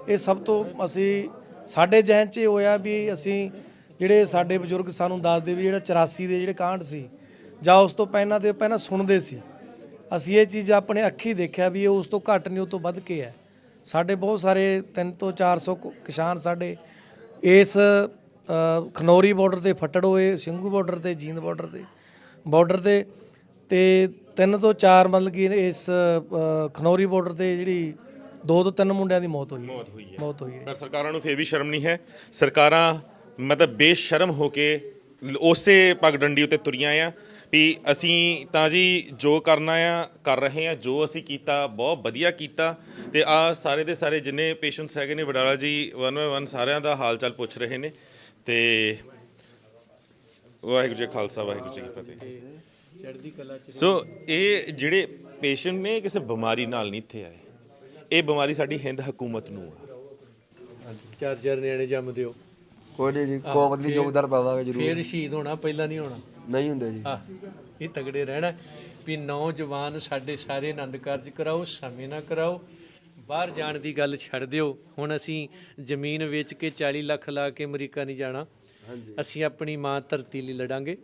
ਇਹ ਸਭ ਤੋਂ ਅਸੀਂ, ਸਾਡੇ ਜਹਿਨ 'ਚ ਹੋਇਆ ਵੀ ਅਸੀਂ ਜਿਹੜੇ ਸਾਡੇ ਬਜ਼ੁਰਗ ਸਾਨੂੰ ਦੱਸਦੇ ਵੀ ਜਿਹੜਾ 84 ਦੇ ਜਿਹੜੇ ਕਾਂਡ ਸੀ ਜਾਂ ਉਸ ਤੋਂ ਪਹਿਲਾਂ ਦੇ ਪਹਿਲਾਂ ਸੁਣਦੇ ਸੀ। ਅਸੀਂ ਇਹ ਚੀਜ਼ ਆਪਣੇ ਅੱਖੀ ਦੇਖਿਆ ਵੀ ਇਹ ਉਸ ਤੋਂ ਘੱਟ ਨਹੀਂ ਉਸ ਤੋਂ ਵੱਧ ਕੇ ਹੈ। ਸਾਡੇ ਬਹੁਤ ਸਾਰੇ 3 ਤੋਂ 400 ਕੁ ਕਿਸਾਨ ਸਾਡੇ ਇਸ ਖਨੌਰੀ ਬਾਰਡਰ ਤੇ ਫੱਟੜ ਹੋਏ ਸਿੰਘੂ ਬਾਰਡਰ ਤੇ ਜੀਂਦ ਬਾਰਡਰ ਤੇ ਬਾਰਡਰ ਤੇ ਤੇ ਤਿੰਨ ਤੋਂ ਚਾਰ ਮਤਲਬ ਕਿ ਇਸ ਖਨੌਰੀ ਬਾਰਡਰ ਤੇ ਜਿਹੜੀ ਦੋ ਤੋਂ ਤਿੰਨ ਮੁੰਡਿਆਂ ਦੀ ਮੌਤ ਹੋਈ ਹੈ। ਮੌਤ ਹੋਈ ਹੈ। ਮੌਤ ਹੋਈ ਹੈ। ਪਰ ਸਰਕਾਰਾਂ ਨੂੰ ਫੇਰ ਵੀ ਸ਼ਰਮ ਨਹੀਂ ਹੈ। ਸਰਕਾਰਾਂ ਮਤਲਬ ਬੇਸ਼ਰਮ ਹੋ ਕੇ ਉਸੇ ਪਗਡੰਡੀ ਉੱਤੇ ਤੁਰੀਆਂ ਆ ਵੀ ਅਸੀਂ ਤਾਂ ਜੀ ਜੋ ਕਰਨਾ ਆ ਕਰ ਰਹੇ ਆ ਜੋ ਅਸੀਂ ਕੀਤਾ ਬਹੁਤ ਵਧੀਆ ਕੀਤਾ। ਤੇ ਆ ਸਾਰੇ ਦੇ ਸਾਰੇ ਜਿੰਨੇ ਪੇਸ਼ੈਂਟਸ ਹੈਗੇ ਨੇ ਵਡਾਲਾ ਜੀ ਵਨ ਬਾਏ ਵਨ ਸਾਰਿਆਂ ਦਾ ਹਾਲ ਚਾਲ ਪੁੱਛ ਰਹੇ ਨੇ। ਤੇ ਵਾਹਿਗੁਰੂ ਜੀ ਕਾ ਖਾਲਸਾ ਵਾਹਿਗੁਰੂ ਜੀ ਕੀ ਫਤਿਹ। ਚੜ੍ਹਦੀ ਕਲਾ ਚ ਸੋ ਇਹ ਜਿਹੜੇ ਪੇਸ਼ੈਂਟ ਨੇ ਕਿਸੇ ਬਿਮਾਰੀ ਨਾਲ ਨਹੀਂ ਇੱਥੇ ਆਏ। ਇਹ ਬਿਮਾਰੀ ਸਾਡੀ ਹਿੰਦ ਹਕੂਮਤ ਨੂੰ ਆ। ਚਾਰ ਚਾਰ ਨਿਆਣੇ ਜੰਮਦੇ ਹੋ। ਕੋਈ ਨਹੀਂ ਜੀ ਕੋਮਤ ਲਈ ਯੋਗਦਾਨ ਪਾਵਾਂਗੇ ਜ਼ਰੂਰ। ਫੇਰ ਸ਼ਹੀਦ ਹੋਣਾ ਪਹਿਲਾਂ ਨਹੀਂ ਹੋਣਾ? ਨਹੀਂ ਹੁੰਦੇ ਜੀ। ਆ ਇਹ ਤਗੜੇ ਰਹਿਣਾ। ਵੀ ਨੌਜਵਾਨ ਸਾਡੇ ਸਾਰੇ ਆਨੰਦ ਕਾਰਜ ਕਰਾਓ ਸਮੇਂ ਨਾ ਕਰਾਓ। ਬਾਹਰ ਜਾਣ ਦੀ ਗੱਲ ਛੱਡ ਦਿਓ। ਹੁਣ ਅਸੀਂ ਜ਼ਮੀਨ ਵੇਚ ਕੇ 40 ਲੱਖ ਲਾ ਕੇ ਅਮਰੀਕਾ ਨਹੀਂ ਜਾਣਾ। ਅਸੀਂ ਆਪਣੀ ਮਾਂ ਧਰਤੀ ਲਈ ਲੜਾਂਗੇ।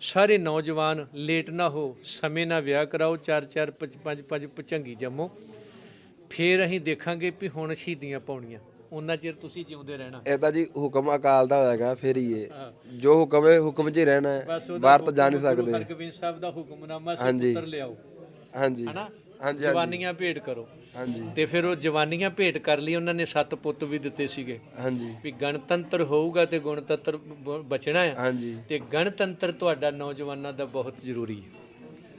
ਸਾਰੇ ਨੌਜਵਾਨ ਲੇਟ ਨਾ ਹੋ ਸਮੇਂ ਨਾਲ ਵਿਆਹ ਕਰਾਓ। ਚਾਰ ਚਾਰ ਪੰਜ ਪੰਜ ਪੰਜ ਪਚੰਗੀ ਜੰਮੋ। ਫੇਰ ਅਸੀਂ ਦੇਖਾਂਗੇ ਵੀ ਹੁਣ ਸ਼ਹੀਦੀਆਂ ਪਾਉਣੀਆਂ। ਉਹਨਾਂ ਚਿਰ ਤੁਸੀਂ ਜਿਉਂਦੇ ਰਹਿਣਾ। ਇਹ ਤਾਂ ਜੀ ਹੁਕਮ ਅਕਾਲ ਦਾ ਹੋਏਗਾ ਫਿਰ ਹੀ ਇਹ। ਜੋ ਹੁਕਮ ਹੈ ਹੁਕਮ 'ਚ ਹੀ ਰਹਿਣਾ ਹੈ। ਬਸ ਉਹਦਾ ਬਾਹਰ ਤਾਂ ਜਾ ਨਹੀਂ ਗੁਰੂ ਸਕਦੇ ਹਰਗੋਬਿੰਦ ਸਾਹਿਬ ਦਾ ਹੁਕਮਨਾਮਾ ਹਾਂਜੀ। ਪੁੱਤਰ ਲਿਆਓ। ਹਾਂਜੀ। ਹਨਾ? ਹਾਂਜੀ ਜਵਾਨੀਆਂ ਭੇਟ ਕਰੋ। ਹਾਂਜੀ। ਤੇ ਫਿਰ ਉਹ ਜਵਾਨੀਆਂ ਭੇਟ ਕਰ ਲਈ ਉਹਨਾਂ ਨੇ ਸੱਤ ਪੁੱਤ ਵੀ ਦਿੱਤੇ ਸੀਗੇ। ਹਾਂਜੀ। ਵੀ ਗਣਤੰਤਰ ਹੋਊਗਾ ਤੇ ਗੁਣਤੰਤਰ ਬ- ਬਚਣਾ ਹੈ। ਹਾਂਜੀ। ਤੇ ਗਣਤੰਤਰ ਤੁਹਾਡਾ ਨੌਜਵਾਨਾਂ ਦਾ ਬਹੁਤ ਜ਼ਰੂਰੀ ਹੈ।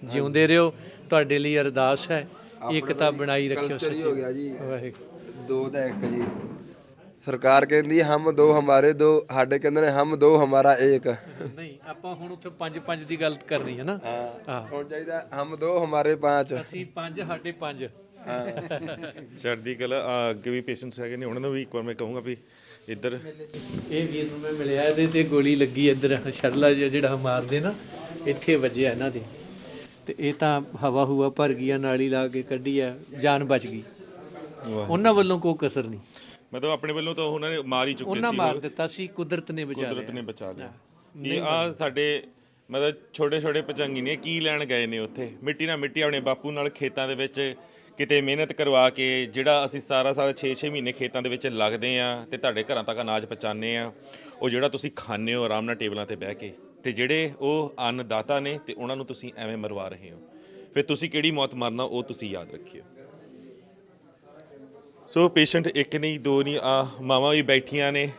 ਜਿਉਂਦੇ ਰਹੋ ਤੁਹਾਡੇ ਲਈ ਅਰਦਾਸ ਹੈ। ਏਕਤਾ ਬਣਾਈ ਰੱਖਿਓ ਕਲਚਰ ਹੀ ਸੱਚੀ ਹੋ ਗਿਆ ਜੀ। ਵਾਹਿਗੁਰੂ। ਦੋ ਦਾ ਇੱਕ ਜੀ। ਸਰਕਾਰ ਕਹਿੰਦੀ ਹਮ ਦੋ ਹਮਾਰੇ ਦੋ ਸਾਡੇ ਕਹਿੰਦੇ ਨੇ ਹਮ ਦੋ ਹਮਾਰਾ ਏਕ। ਨਹੀਂ ਆਪਾਂ ਹੁਣ ਉੱਥੇ ਪੰਜ ਪੰਜ ਦੀ ਗੱਲ ਕਰਨੀ ਹੈ ਨਾ। ਹਾਂ ਹੁਣ ਚਾਹੀਦਾ ਹਮ ਦੋ ਹਮਾਰੇ ਪਾਂਚ ਅਸੀਂ ਪੰਜ ਸਾਡੇ ਪੰਜ। ਚੜ੍ਹਦੀ ਕਲਾ ਅੱਗੇ ਵੀ ਪੇਸ਼ੈਂਟਸ ਹੈਗੇ ਨੇ ਉਹਨਾਂ ਨੂੰ ਵੀ ਇੱਕ ਵਾਰ ਮੈਂ ਕਹੂੰਗਾ ਵੀ ਇੱਧਰ। ਇਹ ਵੀਰ ਨੂੰ ਮੈਂ ਮਿਲਿਆ ਇਹਦੇ ਤੇ ਗੋਲੀ ਲੱਗੀ ਇੱਧਰ ਸ਼ਰਲਾ ਜਿਹਾ ਜਿਹੜਾ ਮਾਰਦੇ ਨਾ ਇੱਥੇ ਵੱਜਿਆ ਇਹਨਾਂ ਦੇ। ਤੇ ਇਹ ਤਾਂ ਹਵਾ ਹੁਆ ਭਰ ਗਿਆ ਨਾਲੀ ਲਾ ਕੇ ਕੱਢੀ ਆ ਜਾਨ ਬਚ ਗਈ। ਉਹਨਾਂ ਵੱਲੋਂ ਕੋਈ ਕਸਰ ਨਹੀਂ। ਮਤਲਬ ਆਪਣੇ ਵੱਲੋਂ ਤਾਂ ਉਹਨਾਂ ਨੇ ਮਾਰ ਹੀ ਚੁੱਕੇ ਉਹਨਾਂ ਸੀ ਮਾਰ ਦਿੱਤਾ ਸੀ ਕੁਦਰਤ ਨੇ ਬਚਾ ਕੁਦਰਤ ਲਿਆ। ਨੇ ਬਚਾ ਲਿਆ। ਇਹ ਆ ਸਾਡੇ ਮਤਲਬ ਛੋਟੇ ਛੋਟੇ ਪਚੰਗੀ ਨੇ ਕੀ ਲੈਣ ਗਏ ਨੇ ਉੱਥੇ? ਮਿੱਟੀ ਨਾਲ ਮਿੱਟੀ ਆਪਣੇ ਬਾਪੂ ਨਾਲ ਖੇਤਾਂ ਦੇ ਵਿੱਚ ਕਿਤੇ ਮਿਹਨਤ ਕਰਵਾ ਕੇ ਜਿਹੜਾ ਅਸੀਂ ਸਾਰਾ ਸਾਰਾ 6-6 ਮਹੀਨੇ ਖੇਤਾਂ ਦੇ ਵਿੱਚ ਲੱਗਦੇ ਆ ਤੇ ਤੁਹਾਡੇ ਘਰਾਂ ਤੱਕ ਅਨਾਜ ਪਹੁੰਚਾਉਂਦੇ ਆ ਉਹ ਜਿਹੜਾ ਤੁਸੀਂ ਖਾਂਦੇ ਹੋ ਆਰਾਮ ਨਾਲ ਟੇਬਲਾਂ ਤੇ ਬਹਿ ਕੇ ਤੇ ਜਿਹੜੇ ਉਹ ਅੰਨਦਾਤਾ ਨੇ ਤੇ ਉਹਨਾਂ ਨੂੰ ਤੁਸੀਂ ਐਵੇਂ ਮਰਵਾ ਰਹੇ ਹੋ। ਫਿਰ ਤੁਸੀਂ ਕਿਹੜੀ ਮੌਤ ਮਰਨਾ ਉਹ ਤੁਸੀਂ ਯਾਦ ਰੱਖਿਓ। ਸੋ ਪੇਸ਼ੈਂਟ ਇੱਕ ਨਹੀਂ, ਦੋ ਨਹੀਂ, ਆ ਮਾਵਾਂ ਵੀ ਬੈਠੀਆਂ ਨੇ,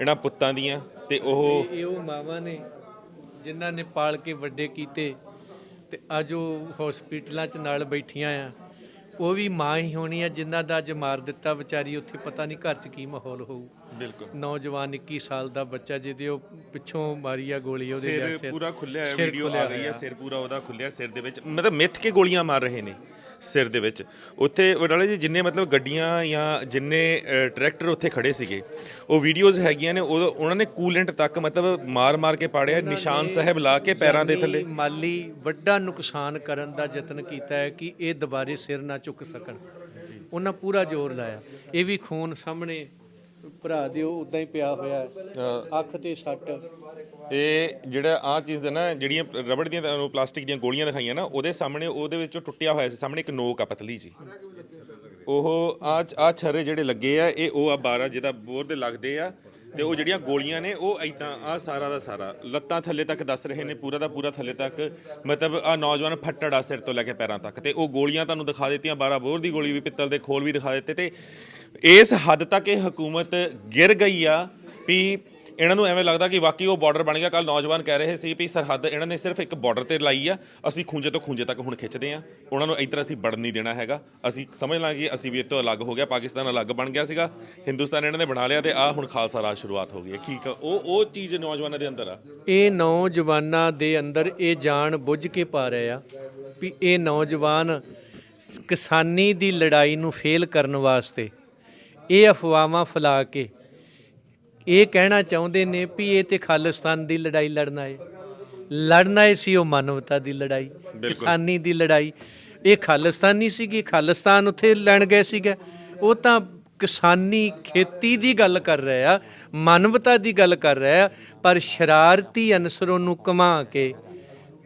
ਇਹਨਾਂ ਪੁੱਤਾਂ ਦੀਆਂ, ਤੇ ਉਹ ਇਹ ਉਹ ਮਾਵਾਂ ਨੇ ਜਿਨ੍ਹਾਂ ਨੇ ਪਾਲ ਕੇ ਵੱਡੇ ਕੀਤੇ ਤੇ ਅੱਜ ਉਹ ਹਸਪੀਟਲਾਂ 'ਚ ਨਾਲ ਬੈਠੀਆਂ ਆ। ਉਹ ਵੀ ਮਾਂ ਹੀ ਹੋਣੀ ਆ ਜਿਨ੍ਹਾਂ ਦਾ ਅੱਜ ਮਾਰ ਦਿੱਤਾ ਵਿਚਾਰੀ, ਉੱਥੇ ਪਤਾ ਨਹੀਂ ਘਰ 'ਚ ਕੀ ਮਾਹੌਲ ਹੋਊ। ਬਿਲਕੁਲ। ਨੌਜਵਾਨ 21 ਸਾਲ ਦਾ ਬੱਚਾ ਜਿਹਦੇ ਉਹ ਪਿੱਛੋਂ ਮਾਰੀ ਆ ਗੋਲੀ ਉਹਦੇ ਸਿਰ ਸਿਰ ਪੂਰਾ ਖੁੱਲਿਆ ਹੈ ਵੀਡੀਓ ਆ ਗਈ ਹੈ। ਸਿਰ ਪੂਰਾ ਉਹਦਾ ਖੁੱਲਿਆ ਸਿਰ ਦੇ ਵਿੱਚ। ਮਤਲਬ ਮਿੱਥ ਕੇ ਗੋਲੀਆਂ ਮਾਰ ਰਹੇ ਨੇ ਸਿਰ ਦੇ ਵਿੱਚ। ਉੱਥੇ ਵਡਾਲੇ ਜੀ ਜਿੰਨੇ ਮਤਲਬ ਗੱਡੀਆਂ ਜਾਂ ਜਿੰਨੇ ਟਰੈਕਟਰ ਉੱਥੇ ਖੜੇ ਸੀਗੇ ਉਹ ਵੀਡੀਓਜ਼ ਹੈਗੀਆਂ ਨੇ ਉਹ ਉਹਨਾਂ ਨੇ ਕੂਲੈਂਟ ਤੱਕ ਮਤਲਬ ਮਾਰ ਮਾਰ ਕੇ ਪਾੜਿਆ ਨਿਸ਼ਾਨ ਸਾਹਿਬ ਲਾ ਕੇ ਪੈਰਾਂ ਦੇ ਥੱਲੇ। ਮਾਲੀ ਵੱਡਾ ਨੁਕਸਾਨ ਕਰਨ ਦਾ ਯਤਨ ਕੀਤਾ ਹੈ ਕਿ ਇਹ ਦੁਬਾਰੇ ਸਿਰ ਨਾ ਚੁੱਕ ਸਕਣ। ਉਹਨਾਂ ਪੂਰਾ ਜ਼ੋਰ ਲਾਇਆ। ਇਹ ਵੀ ਖੂਨ ਸਾਹਮਣੇ ਭਰਾ ਦਿਓ ਉਦਾਂ ਹੀ ਪਿਆ ਹੋਇਆ ਹੈ। ਅੱਖ ਤੇ ਸੱਟ। ਇਹ ਜਿਹੜਾ ਆ ਚੀਜ਼ ਦਾ ਨਾ ਜਿਹੜੀਆਂ ਰਬੜ ਦੀਆਂ ਤੁਹਾਨੂੰ ਪਲਾਸਟਿਕ ਦੀਆਂ ਗੋਲੀਆਂ ਦਿਖਾਈਆਂ ਨਾ ਉਹਦੇ ਸਾਹਮਣੇ ਉਹਦੇ ਵਿੱਚੋਂ ਟੁੱਟਿਆ ਹੋਇਆ ਸੀ ਸਾਹਮਣੇ ਇੱਕ ਨੋਕ ਆ ਪਤਲੀ ਜੀ ਉਹ ਆ ਆ ਛਰੇ ਜਿਹੜੇ ਲੱਗੇ ਆ ਇਹ ਉਹ ਆ 12 ਜਿਹਦਾ ਬੋਰ ਦੇ ਲੱਗਦੇ ਆ ਤੇ ਉਹ ਜਿਹੜੀਆਂ ਗੋਲੀਆਂ ਨੇ ਉਹ ਐਦਾਂ ਆ ਸਾਰਾ ਦਾ ਸਾਰਾ ਲੱਤਾਂ ਥੱਲੇ ਤੱਕ ਦੱਸ ਰਹੇ ਨੇ ਪੂਰਾ ਦਾ ਪੂਰਾ ਥੱਲੇ ਤੱਕ ਮਤਲਬ ਆ ਨੌਜਵਾਨ ਫੱਟੜ ਆ ਸਿਰ ਤੋਂ ਲੈ ਕੇ ਪੈਰਾਂ ਤੱਕ ਤੇ ਉਹ ਗੋਲੀਆਂ ਤੁਹਾਨੂੰ ਦਿਖਾ ਦਿੱਤੀਆਂ 12 ਬੋਰ ਦੀ ਗੋਲੀ ਵੀ ਪਿੱਤਲ ਦੇ ਖੋਲ ਵੀ ਦਿਖਾ ਦਿੱਤੇ ਤੇ ਇਸ ਹੱਦ ਤੱਕ ਇਹ ਹਕੂਮਤ ਗਿਰ ਗਈ ਆ ਵੀ ਇਹਨਾਂ ਨੂੰ ਐਵੇਂ ਲੱਗਦਾ ਕਿ ਵਾਕਈ ਉਹ ਬਾਰਡਰ ਬਣ ਗਿਆ। ਕੱਲ ਨੌਜਵਾਨ ਕਹਿ ਰਹੇ ਸੀ ਵੀ ਸਰਹੱਦ ਇਹਨਾਂ ਨੇ ਸਿਰਫ ਇੱਕ ਬਾਰਡਰ ਤੇ ਲਾਈ ਆ। ਅਸੀਂ ਖੂੰਜੇ ਤੋਂ ਖੂੰਜੇ ਤੱਕ ਹੁਣ ਖਿੱਚਦੇ ਆ। ਉਹਨਾਂ ਨੂੰ ਇੱਧਰ ਅਸੀਂ ਵੜਨ ਨਹੀਂ ਦੇਣਾ ਹੈਗਾ। ਅਸੀਂ ਸਮਝ ਲਾਂਗੇ ਅਸੀਂ ਵੀ ਇਹ ਤੋਂ ਅਲੱਗ ਹੋ ਗਿਆ। ਪਾਕਿਸਤਾਨ ਅਲੱਗ ਬਣ ਗਿਆ ਸੀਗਾ। ਹਿੰਦੁਸਤਾਨ ਇਹਨਾਂ ਨੇ ਬਣਾ ਲਿਆ ਤੇ ਆ ਹੁਣ ਖਾਲਸਾ ਰਾਜ ਸ਼ੁਰੂਆਤ ਹੋ ਗਈ ਹੈ। ਠੀਕ ਆ। ਉਹ ਉਹ ਚੀਜ਼ ਨੌਜਵਾਨਾਂ ਦੇ ਅੰਦਰ ਆ। ਇਹ ਨੌਜਵਾਨਾਂ ਦੇ ਅੰਦਰ ਇਹ ਜਾਣ ਬੁੱਝ ਕੇ ਪਾ ਰਹੇ ਆ ਵੀ ਇਹ ਨੌਜਵਾਨ ਕਿਸਾਨੀ ਦੀ ਲੜਾਈ ਨੂੰ ਫੇਲ ਕਰਨ ਵਾਸਤੇ ਇਹ ਅਫਵਾਹਾਂ ਫੈਲਾ ਕੇ ਇਹ ਕਹਿਣਾ ਚਾਹੁੰਦੇ ਨੇ ਵੀ ਇਹ ਤੇ ਖਾਲਿਸਤਾਨ ਦੀ ਲੜਾਈ ਲੜਨਾ ਹੈ ਲੜਨਾ ਹੈ ਸੀ ਉਹ ਮਾਨਵਤਾ ਦੀ ਲੜਾਈ ਕਿਸਾਨੀ ਦੀ ਲੜਾਈ। ਇਹ ਖਾਲਿਸਤਾਨੀ ਸੀਗੀ ਖਾਲਿਸਤਾਨ ਉੱਥੇ ਲੈਣ ਗਏ ਸੀਗੇ। ਉਹ ਤਾਂ ਕਿਸਾਨੀ ਖੇਤੀ ਦੀ ਗੱਲ ਕਰ ਰਹੇ ਮਾਨਵਤਾ ਦੀ ਗੱਲ ਕਰ ਰਹੇ ਪਰ ਸ਼ਰਾਰਤੀ ਅਨਸਰੋਂ ਨੂੰ ਕਮਾ ਕੇ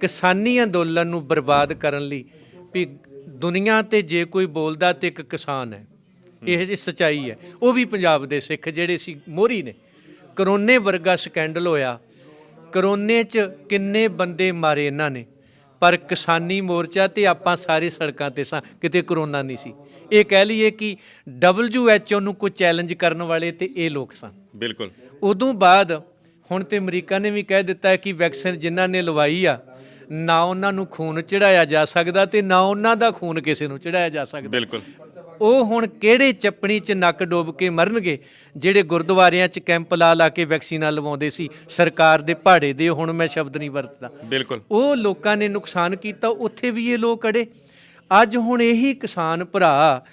ਕਿਸਾਨੀ ਅੰਦੋਲਨ ਨੂੰ ਬਰਬਾਦ ਕਰਨ ਲਈ ਵੀ ਦੁਨੀਆ ਤੇ ਜੇ ਕੋਈ ਬੋਲਦਾ ਤੇ ਇੱਕ ਕਿਸਾਨ ਹੈ। ਇਹ ਜੀ ਸਚਾਈ ਹੈ। ਉਹ ਵੀ ਪੰਜਾਬ ਦੇ ਸਿੱਖ ਜਿਹੜੇ ਸੀ ਮੋਹਰੀ ਨੇ। ਕਰੋਨੇ ਵਰਗਾ ਸਕੈਂਡਲ ਹੋਇਆ। ਕਰੋਨੇ 'ਚ ਕਿੰਨੇ ਬੰਦੇ ਮਾਰੇ ਇਹਨਾਂ ਨੇ। ਪਰ ਕਿਸਾਨੀ ਮੋਰਚਾ ਤੇ ਆਪਾਂ ਸਾਰੇ ਸੜਕਾਂ ਤੇ ਸਾਂ ਕਿਤੇ ਕਰੋਨਾ ਨਹੀਂ ਸੀ। ਇਹ ਕਹਿ ਲਈਏ ਕਿ WHO ਨੂੰ ਕੋਈ ਚੈਲੰਜ ਕਰਨ ਵਾਲੇ ਤੇ ਇਹ ਲੋਕ ਸਨ ਬਿਲਕੁਲ। ਉਦੋਂ ਬਾਅਦ ਹੁਣ ਤੇ ਅਮਰੀਕਾ ਨੇ ਵੀ ਕਹਿ ਦਿੱਤਾ ਹੈ ਕਿ ਵੈਕਸੀਨ ਜਿਨ੍ਹਾਂ ਨੇ ਲਵਾਈ ਆ ਨਾ ਉਹਨਾਂ ਨੂੰ ਖੂਨ ਚੜਾਇਆ ਜਾ ਸਕਦਾ ਤੇ ਨਾ ਉਹਨਾਂ ਦਾ ਖੂਨ ਕਿਸੇ ਨੂੰ ਚੜਾਇਆ ਜਾ ਸਕਦਾ। ਬਿਲਕੁਲ। ਉਹ ਹੁਣ ਕਿਹੜੇ ਚੱਪਣੀ 'ਚ ਨੱਕ ਡੋਬ ਕੇ ਮਰਨਗੇ? ਜਿਹੜੇ ਗੁਰਦੁਆਰਿਆਂ 'ਚ ਕੈਂਪ ਲਾ ਲਾ ਕੇ ਵੈਕਸੀਨਾਂ ਲਵਾਉਂਦੇ ਸੀ ਸਰਕਾਰ ਦੇ ਪਹਾੜੇ ਦੇ ਹੁਣ ਮੈਂ ਸ਼ਬਦ ਨਹੀਂ ਵਰਤਦਾ। ਬਿਲਕੁਲ। ਉਹ ਲੋਕਾਂ ਨੇ ਨੁਕਸਾਨ ਕੀਤਾ ਉੱਥੇ ਵੀ ਇਹ ਲੋਕ ਅੜੇ ਅੱਜ ਹੁਣ ਇਹੀ ਕਿਸਾਨ ਭਰਾ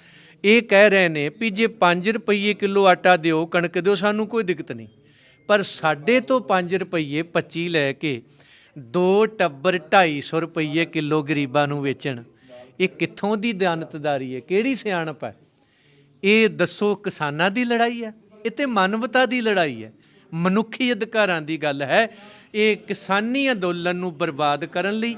ਇਹ ਕਹਿ ਰਹੇ ਨੇ ਵੀ ਜੇ 5 ਰੁਪਏ ਕਿਲੋ ਆਟਾ ਦਿਓ ਕਣਕ ਦਿਓ ਸਾਨੂੰ ਕੋਈ ਦਿੱਕਤ ਨਹੀਂ। ਪਰ ਸਾਡੇ ਤੋਂ 5 ਰੁਪਏ 25 ਲੈ ਕੇ ਦੋ ਟੱਬਰ 250 ਰੁਪਏ ਕਿਲੋ ਗਰੀਬਾਂ ਨੂੰ ਵੇਚਣ। ਇਹ ਕਿੱਥੋਂ ਦੀ ਦਿਆਨਤਦਾਰੀ ਹੈ? ਕਿਹੜੀ ਸਿਆਣਪ ਹੈ? ਇਹ ਦੱਸੋ ਕਿਸਾਨਾਂ ਦੀ ਲੜਾਈ ਹੈ? ਇਹ ਤੇ ਮਾਨਵਤਾ ਦੀ ਲੜਾਈ ਹੈ। ਮਨੁੱਖੀ ਅਧਿਕਾਰਾਂ ਦੀ ਗੱਲ ਹੈ। ਇਹ ਕਿਸਾਨੀ ਅੰਦੋਲਨ ਨੂੰ ਬਰਬਾਦ ਕਰਨ ਲਈ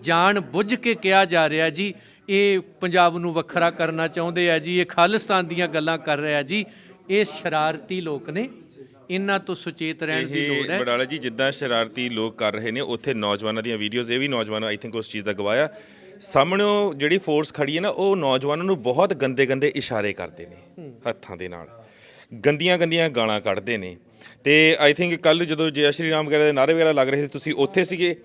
ਜਾਣ ਬੁੱਝ ਕੇ ਕਿਹਾ ਜਾ ਰਿਹਾ ਜੀ। ਇਹ ਪੰਜਾਬ ਨੂੰ ਵੱਖਰਾ ਕਰਨਾ ਚਾਹੁੰਦੇ ਆ ਜੀ। ਇਹ ਖਾਲਿਸਤਾਨ ਦੀਆਂ ਗੱਲਾਂ ਕਰ ਰਿਹਾ ਜੀ। ਇਹ ਸ਼ਰਾਰਤੀ ਲੋਕ ਨੇ। ਇਹਨਾਂ ਤੋਂ ਸੁਚੇਤ ਰਹਿਣ ਦੀ ਲੋੜ ਹੈ। ਬਡਾਲਾ ਜੀ, ਜਿੱਦਾਂ ਸ਼ਰਾਰਤੀ ਲੋਕ ਕਰ ਰਹੇ ਨੇ, ਉੱਥੇ ਨੌਜਵਾਨਾਂ ਦੀਆਂ ਵੀਡੀਓਜ਼ ਇਹ ਵੀ ਨੌਜਵਾਨ ਆਈ ਥਿੰਕ ਉਸ ਚੀਜ਼ ਦਾ ਗਵਾਇਆ ਸਾਹਮਣੇ ਉਹ ਜਿਹੜੀ ਫੋਰਸ ਖੜੀ ਹੈ ਨਾ ਉਹ ਨੌਜਵਾਨਾਂ ਨੂੰ ਬਹੁਤ ਗੰਦੇ ਗੰਦੇ ਇਸ਼ਾਰੇ ਕਰਦੇ ਨੇ ਹੱਥਾਂ ਦੇ ਨਾਲ ਗੰਦੀਆਂ ਗੰਦੀਆਂ ਗਾਲਾਂ ਕੱਢਦੇ ਨੇ ਤੇ ਆਈ ਥਿੰਕ ਕੱਲ ਜਦੋਂ ਜੈ ਸ਼੍ਰੀ ਰਾਮ ਵਗੈਰਾ ਦੇ ਨਾਰੇ ਵਗੈਰਾ ਲੱਗ ਰਹੇ ਸੀ ਤੁਸੀਂ ਉੱਥੇ ਸੀਗੇ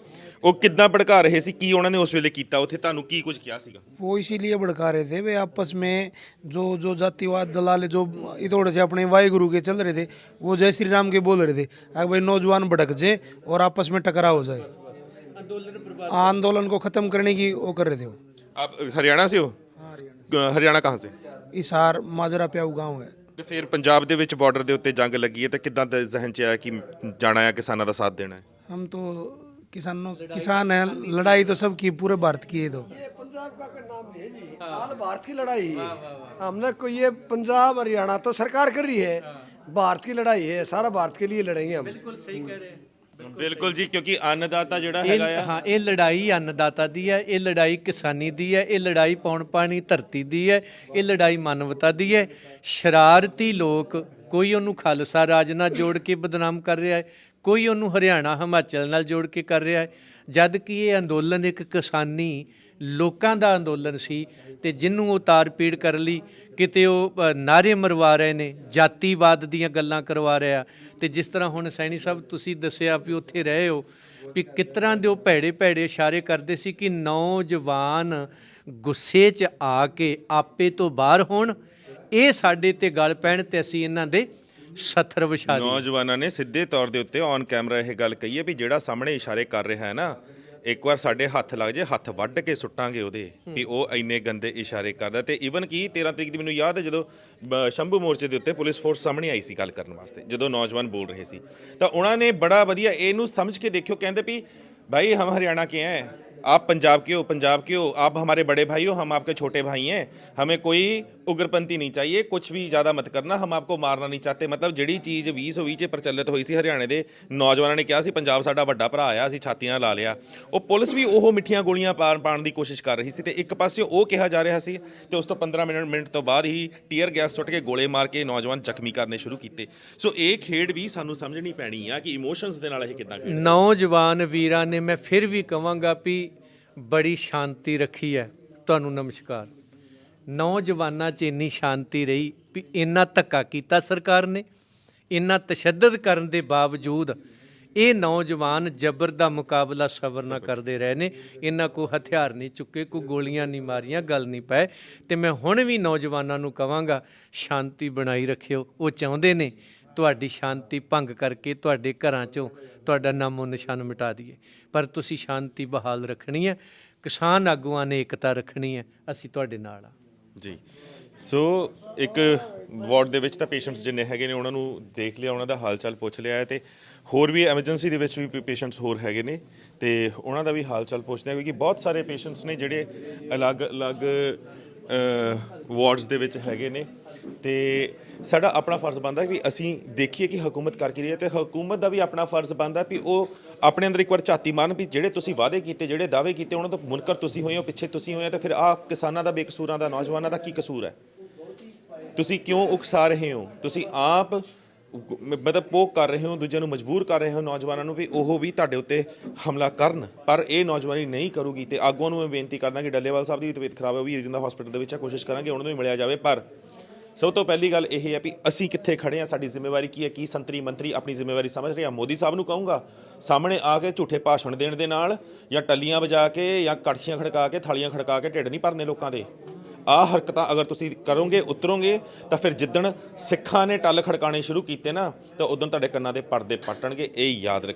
ਉਹ ਕਿੱਦਾਂ ਭੜਕਾ ਰਹੇ ਸੀ ਕੀ ਉਹਨਾਂ ਨੇ ਉਸ ਵੇਲੇ ਕੀਤਾ ਉੱਥੇ ਤੁਹਾਨੂੰ ਕੀ ਕੁਝ ਕਿਹਾ ਸੀਗਾ वो इसीलिए भड़का रहे थे वे आपस में जो जो जातिवाद दलाल जो इधर से अपने वाहिगुरु के चल रहे थे वो जय श्री राम के बोल रहे थे अगर भाई नौजवान भड़क जाए और आपस में टकराव हो जाए आंदोलन को खत्म करने की वो कर रहे थे वो आप हरियाणा से हो अ, हरियाणा कहाँ से इसार माजरा प्याऊ गांव है ਤੇ ਫਿਰ ਪੰਜਾਬ ਦੇ ਵਿੱਚ ਬਾਰਡਰ ਦੇ ਉੱਤੇ ਜੰਗ ਲੱਗੀ ਹੈ ਤਾਂ ਕਿੱਦਾਂ ਦਾ ਜ਼ਿਹਨ ਚ ਆਇਆ ਕਿ ਜਾਣਾ ਹੈ ਕਿਸਾਨਾਂ ਦਾ ਸਾਥ ਦੇਣਾ ਹੈ हम तो किसानों किसान हैं लड़ाई तो सबकी पूरे भारत की है तो पंजाब का नाम नहीं है जी हाल भारत की लड़ाई है हमने कोई ये पंजाब हरियाणा तो सरकार कर रही है भारत की लड़ाई है सारा भारत के लिए लड़ेंगे हम ਬਿਲਕੁਲ ਸਹੀ ਕਹਿ ਰਹੇ ਬਿਲਕੁਲ ਜੀ ਕਿਉਂਕਿ ਅੰਨਦਾਤਾ ਜਿਹੜਾ ਇਹ ਹੈਗਾ ਆ। ਹਾਂ ਇਹ ਲੜਾਈ ਅੰਨਦਾਤਾ ਦੀ ਹੈ ਇਹ ਲੜਾਈ ਕਿਸਾਨੀ ਦੀ ਹੈ ਇਹ ਲੜਾਈ ਪੌਣ ਪਾਣੀ ਧਰਤੀ ਦੀ ਹੈ ਇਹ ਲੜਾਈ ਮਾਨਵਤਾ ਦੀ ਹੈ। ਸ਼ਰਾਰਤੀ ਲੋਕ ਕੋਈ ਉਹਨੂੰ ਖਾਲਸਾ ਰਾਜ ਨਾਲ ਜੋੜ ਕੇ ਬਦਨਾਮ ਕਰ ਰਿਹਾ ਹੈ ਕੋਈ ਉਹਨੂੰ ਹਰਿਆਣਾ ਹਿਮਾਚਲ ਨਾਲ ਜੋੜ ਕੇ ਕਰ ਰਿਹਾ ਹੈ। ਜਦ ਕਿ ਇਹ ਅੰਦੋਲਨ ਇੱਕ ਕਿਸਾਨੀ ਲੋਕਾਂ ਦਾ ਅੰਦੋਲਨ ਸੀ ਤੇ ਜਿਹਨੂੰ ਉਹ ਤਾਰ ਪੀੜ ਕਰ ਲਈ ਕਿਤੇ ਉਹ ਅ, ਨਾਰੇ ਮਰਵਾ ਰਹੇ ਨੇ ਜਾਤੀਵਾਦ ਦੀਆਂ ਗੱਲਾਂ ਕਰਵਾ ਰਿਹਾ। ਤੇ ਜਿਸ ਤਰ੍ਹਾਂ ਹੁਣ ਸੈਣੀ ਸਾਹਿਬ ਤੁਸੀਂ ਦੱਸਿਆ ਵੀ ਉੱਥੇ ਰਹੇ ਹੋ ਵੀ ਕਿਸ ਤਰ੍ਹਾਂ ਦੇ ਉਹ ਭੈੜੇ ਭੈੜੇ ਇਸ਼ਾਰੇ ਕਰਦੇ ਸੀ ਕਿ ਨੌਜਵਾਨ ਗੁੱਸੇ 'ਚ ਆ ਕੇ ਆਪੇ ਤੋਂ ਬਾਹਰ ਹੋਣ ਇਹ ਸਾਡੇ ਤੇ ਗੱਲ ਪੈਣ ਤੇ ਅਸੀਂ ਇਹਨਾਂ ਦੇ ਸੱਥਰ ਵਿਛਾ ਨੌਜਵਾਨਾਂ ਨੇ ਸਿੱਧੇ ਤੌਰ ਦੇ ਉੱਤੇ ਔਨ ਕੈਮਰਾ ਇਹ ਗੱਲ ਕਹੀ ਹੈ ਵੀ ਜਿਹੜਾ ਸਾਹਮਣੇ ਇਸ਼ਾਰੇ ਕਰ ਰਿਹਾ ਹੈ ਨਾ ਇੱਕ ਵਾਰ ਸਾਡੇ ਹੱਥ ਲੱਗ ਜੇ ਹੱਥ ਵੱਢ ਕੇ ਸੁੱਟਾਂਗੇ ਉਹਦੇ ਵੀ ਉਹ ਇੰਨੇ ਗੰਦੇ ਇਸ਼ਾਰੇ ਕਰਦਾ ਤੇ ਈਵਨ ਕੀ 13 ਤਰੀਕ ਦੀ ਮੈਨੂੰ ਯਾਦ ਹੈ ਜਦੋਂ ਬ- ਸ਼ੰਭੂ ਮੋਰਚੇ ਦੇ ਉੱਤੇ ਪੁਲਿਸ ਫੋਰਸ ਸਾਹਮਣੇ ਆਈ ਸੀ ਗੱਲ ਕਰਨ ਵਾਸਤੇ ਜਦੋਂ ਨੌਜਵਾਨ ਬੋਲ ਰਹੇ ਸੀ ਤਾਂ ਉਹਨਾਂ ਨੇ ਬੜਾ ਵਧੀਆ ਇਹਨੂੰ ਸਮਝ ਕੇ ਦੇਖਿਓ ਕਹਿੰਦੇ ਵੀ भाई हम हरियाणा के हैं आप पंजाब के हो पंजाब के हो आप हमारे बड़े भाई हो हम आपके छोटे भाई हैं हमें कोई उग्रपंथी नहीं चाहिए कुछ भी ज़्यादा मत करना हम आपको मारना नहीं चाहते मतलब ਜਿਹੜੀ ਚੀਜ਼ 2020 ਚ ਪ੍ਰਚਲਿਤ ਹੋਈ ਸੀ ਹਰਿਆਣੇ ਦੇ ਨੌਜਵਾਨਾਂ ਨੇ ਕਿਹਾ ਸੀ ਪੰਜਾਬ ਸਾਡਾ ਵੱਡਾ ਭਰਾ ਆ ਅਸੀਂ ਛਾਤੀਆਂ ਲਾ ਲਿਆ ਉਹ ਪੁਲਿਸ ਵੀ ਉਹ ਮਿੱਠੀਆਂ ਗੋਲੀਆਂ ਪਾਣ ਪਾਣ ਦੀ ਕੋਸ਼ਿਸ਼ ਕਰ ਰਹੀ ਸੀ ਤੇ ਇੱਕ ਪਾਸੇ ਉਹ ਕਿਹਾ ਜਾ ਰਿਹਾ ਸੀ ਤੇ ਉਸ ਤੋਂ 15 ਮਿੰਟ ਮਿੰਟ ਤੋਂ ਬਾਅਦ ਹੀ ਟੀਅਰ ਗੈਸ ਸੁੱਟ ਕੇ ਗੋਲੇ ਮਾਰ ਕੇ ਨੌਜਵਾਨ ਜ਼ਖਮੀ ਕਰਨੇ ਸ਼ੁਰੂ ਕੀਤੇ ਸੋ ਇਹ ਖੇਡ ਵੀ ਸਾਨੂੰ ਸਮਝਣੀ ਪੈਣੀ ਆ ਕਿ ਇਮੋਸ਼ਨਸ ਦੇ ਨਾਲ ਇਹ ਕਿੱਦਾਂ ਖੇਡ ਨੌਜਵਾਨ ਵੀਰਾਂ ਨੇ ਮੈਂ ਫਿਰ ਵੀ ਕਵਾਂਗਾ ਵੀ ਬੜੀ ਸ਼ਾਂਤੀ ਰੱਖੀ ਹੈ ਤੁਹਾਨੂੰ ਨਮਸਕਾਰ ਨੌਜਵਾਨਾਂ 'ਚ ਇੰਨੀ ਸ਼ਾਂਤੀ ਰਹੀ ਵੀ ਇੰਨਾ ਧੱਕਾ ਕੀਤਾ ਸਰਕਾਰ ਨੇ, ਇੰਨਾ ਤਸ਼ੱਦਦ ਕਰਨ ਦੇ ਬਾਵਜੂਦ ਇਹ ਨੌਜਵਾਨ ਜ਼ਬਰ ਦਾ ਮੁਕਾਬਲਾ ਸਬਰ ਨਾਲ ਕਰਦੇ ਰਹੇ ਨੇ। ਇਹਨਾਂ ਕੋ ਹਥਿਆਰ ਨਹੀਂ ਚੁੱਕੇ ਕੋ ਗੋਲੀਆਂ ਨਹੀਂ ਮਾਰੀਆਂ, ਗੱਲ ਨਹੀਂ ਪਏ। ਤੇ ਮੈਂ ਹੁਣ ਵੀ ਨੌਜਵਾਨਾਂ ਨੂੰ ਕਵਾਂਗਾ, ਸ਼ਾਂਤੀ ਬਣਾਈ ਰੱਖਿਓ। ਉਹ ਚਾਹੁੰਦੇ ਨੇ, ਤੁਹਾਡੀ ਸ਼ਾਂਤੀ ਭੰਗ ਕਰਕੇ ਤੁਹਾਡੇ ਘਰਾਂ ਚੋਂ ਤੁਹਾਡਾ ਨਾਮੋ ਨਿਸ਼ਾਨ ਮਿਟਾ ਦਈਏ। ਪਰ ਤੁਸੀਂ ਸ਼ਾਂਤੀ ਬਹਾਲ ਰੱਖਣੀ ਹੈ, ਕਿਸਾਨ ਆਗੂਆਂ ਨੇ ਏਕਤਾ ਰੱਖਣੀ ਹੈ, ਅਸੀਂ ਤੁਹਾਡੇ ਨਾਲ ਆ ਜੀ। ਸੋ ਇੱਕ ਵਾਰਡ ਦੇ ਵਿੱਚ ਤਾਂ ਪੇਸ਼ੈਂਟਸ ਜਿੰਨੇ ਹੈਗੇ ਨੇ, ਉਹਨਾਂ ਨੂੰ ਦੇਖ ਲਿਆ, ਉਹਨਾਂ ਦਾ ਹਾਲ ਚਾਲ ਪੁੱਛ ਲਿਆ ਹੈ ਤੇ ਹੋਰ ਵੀ ਐਮਰਜੈਂਸੀ ਦੇ ਵਿੱਚ ਵੀ ਪੇਸ਼ੈਂਟਸ ਹੋਰ ਹੈਗੇ ਨੇ ਤੇ ਉਹਨਾਂ ਦਾ ਵੀ ਹਾਲ ਚਾਲ ਪੁੱਛਦੇ ਆ ਕਿਉਂਕਿ ਬਹੁਤ ਸਾਰੇ ਪੇਸ਼ੈਂਟਸ ਨੇ ਜਿਹੜੇ ਅਲੱਗ-ਅਲੱਗ ਵਾਰਡਸ ਦੇ ਵਿੱਚ ਹੈਗੇ ਨੇ। ਤੇ ਸਾਡਾ ਆਪਣਾ ਫਰਜ਼ ਬਣਦਾ ਵੀ ਅਸੀਂ ਦੇਖੀਏ ਕਿ ਹਕੂਮਤ ਕਰ ਕੀ ਰਹੀ ਹੈ ਤੇ ਹਕੂਮਤ ਦਾ ਵੀ ਆਪਣਾ ਫਰਜ਼ ਬਣਦਾ ਵੀ ਉਹ ਆਪਣੇ ਅੰਦਰ ਇੱਕ ਵਾਰ ਝਾਤੀ ਮਾਰਨ ਵੀ ਜਿਹੜੇ ਤੁਸੀਂ ਵਾਅਦੇ ਕੀਤੇ, ਜਿਹੜੇ ਦਾਅਵੇ ਕੀਤੇ, ਉਹਨਾਂ ਤੋਂ ਮੁਨਕਰ ਤੁਸੀਂ ਹੋਏ ਹੋ, ਪਿੱਛੇ ਤੁਸੀਂ ਹੋਏ ਹੋ, ਤੇ ਫਿਰ ਆਹ ਕਿਸਾਨਾਂ ਦਾ ਬੇਕਸੂਰਾਂ ਦਾ, ਨੌਜਵਾਨਾਂ ਦਾ ਕੀ ਕਸੂਰ ਹੈ? ਤੁਸੀਂ ਕਿਉਂ ਉਕਸਾ ਰਹੇ ਹੋ? ਤੁਸੀਂ ਆਪ ਮਤਲਬ ਪੋਕ ਕਰ ਰਹੇ ਹੋ, ਦੂਜਿਆਂ ਨੂੰ ਮਜਬੂਰ ਕਰ ਰਹੇ ਹੋ, ਨੌਜਵਾਨਾਂ ਨੂੰ ਵੀ ਉਹ ਵੀ ਤੁਹਾਡੇ ਉੱਤੇ ਹਮਲਾ ਕਰਨ, ਪਰ ਇਹ ਨੌਜਵਾਨੀ ਨਹੀਂ ਕਰੂਗੀ ਤੇ ਆਗੂਆਂ ਨੂੰ ਮੈਂ ਬੇਨਤੀ ਕਰਦਾ ਕਿ ਡੱਲੇਵਾਲ ਸਾਹਿਬ ਦੀ ਵੀ ਤਬੀਅਤ ਖਰਾਬ ਹੈ, ਉਹ ਵੀ ਜਿੰਦਾ ਹਸਪੀਟਲ ਦੇ ਵਿੱਚ ਆ, ਕੋਸ਼ਿਸ਼ ਕਰਾਂਗੇ ਉਹਨਾਂ ਨੂੰ ਵੀ ਮਿਲਿਆ ਜਾਵੇ, ਪਰ ਸਭ ਤੋਂ ਪਹਿਲੀ ਗੱਲ ਇਹ ਹੈ ਵੀ ਅਸੀਂ ਕਿੱਥੇ ਖੜੇ ਆ ਸਾਡੀ ਜ਼ਿੰਮੇਵਾਰੀ ਕੀ ਹੈ, ਕੀ ਸੰਤਰੀ ਮੰਤਰੀ ਆਪਣੀ ਜ਼ਿੰਮੇਵਾਰੀ ਸਮਝ ਰਹੇ? ਰਿਹਾ ਮੋਦੀ ਸਾਹਿਬ ਨੂੰ ਕਹੂੰਗਾ, ਸਾਹਮਣੇ ਆ ਕੇ ਝੂਠੇ ਭਾਸ਼ਣ ਦੇਣ ਦੇ ਨਾਲ ਜਾਂ ਟੱਲੀਆਂ ਵਜਾ ਕੇ ਜਾਂ ਕੜਛੀਆਂ ਖੜਕਾ ਕੇ, ਥਾਲੀਆਂ ਖੜਕਾ ਕੇ ਢਿੱਡ ਨਹੀਂ ਭਰਨੇ ਲੋਕਾਂ ਦੇ। ਆਹ ਹਰਕਤਾਂ ਅਗਰ ਤੁਸੀਂ ਕਰੋਗੇ, ਉਤਰੋਗੇ, ਤਾਂ ਫਿਰ ਜਿੱਦਣ ਸਿੱਖਾਂ ਨੇ ਟੱਲ ਖੜਕਾਣੇ ਸ਼ੁਰੂ ਕੀਤੇ ਨਾ, ਤਾਂ ਉਦੋਂ ਤੁਹਾਡੇ ਕੰਨਾਂ ਦੇ ਪਰਦੇ ਪਟਣਗੇ, ਇਹ ਯਾਦ ਰੱਖ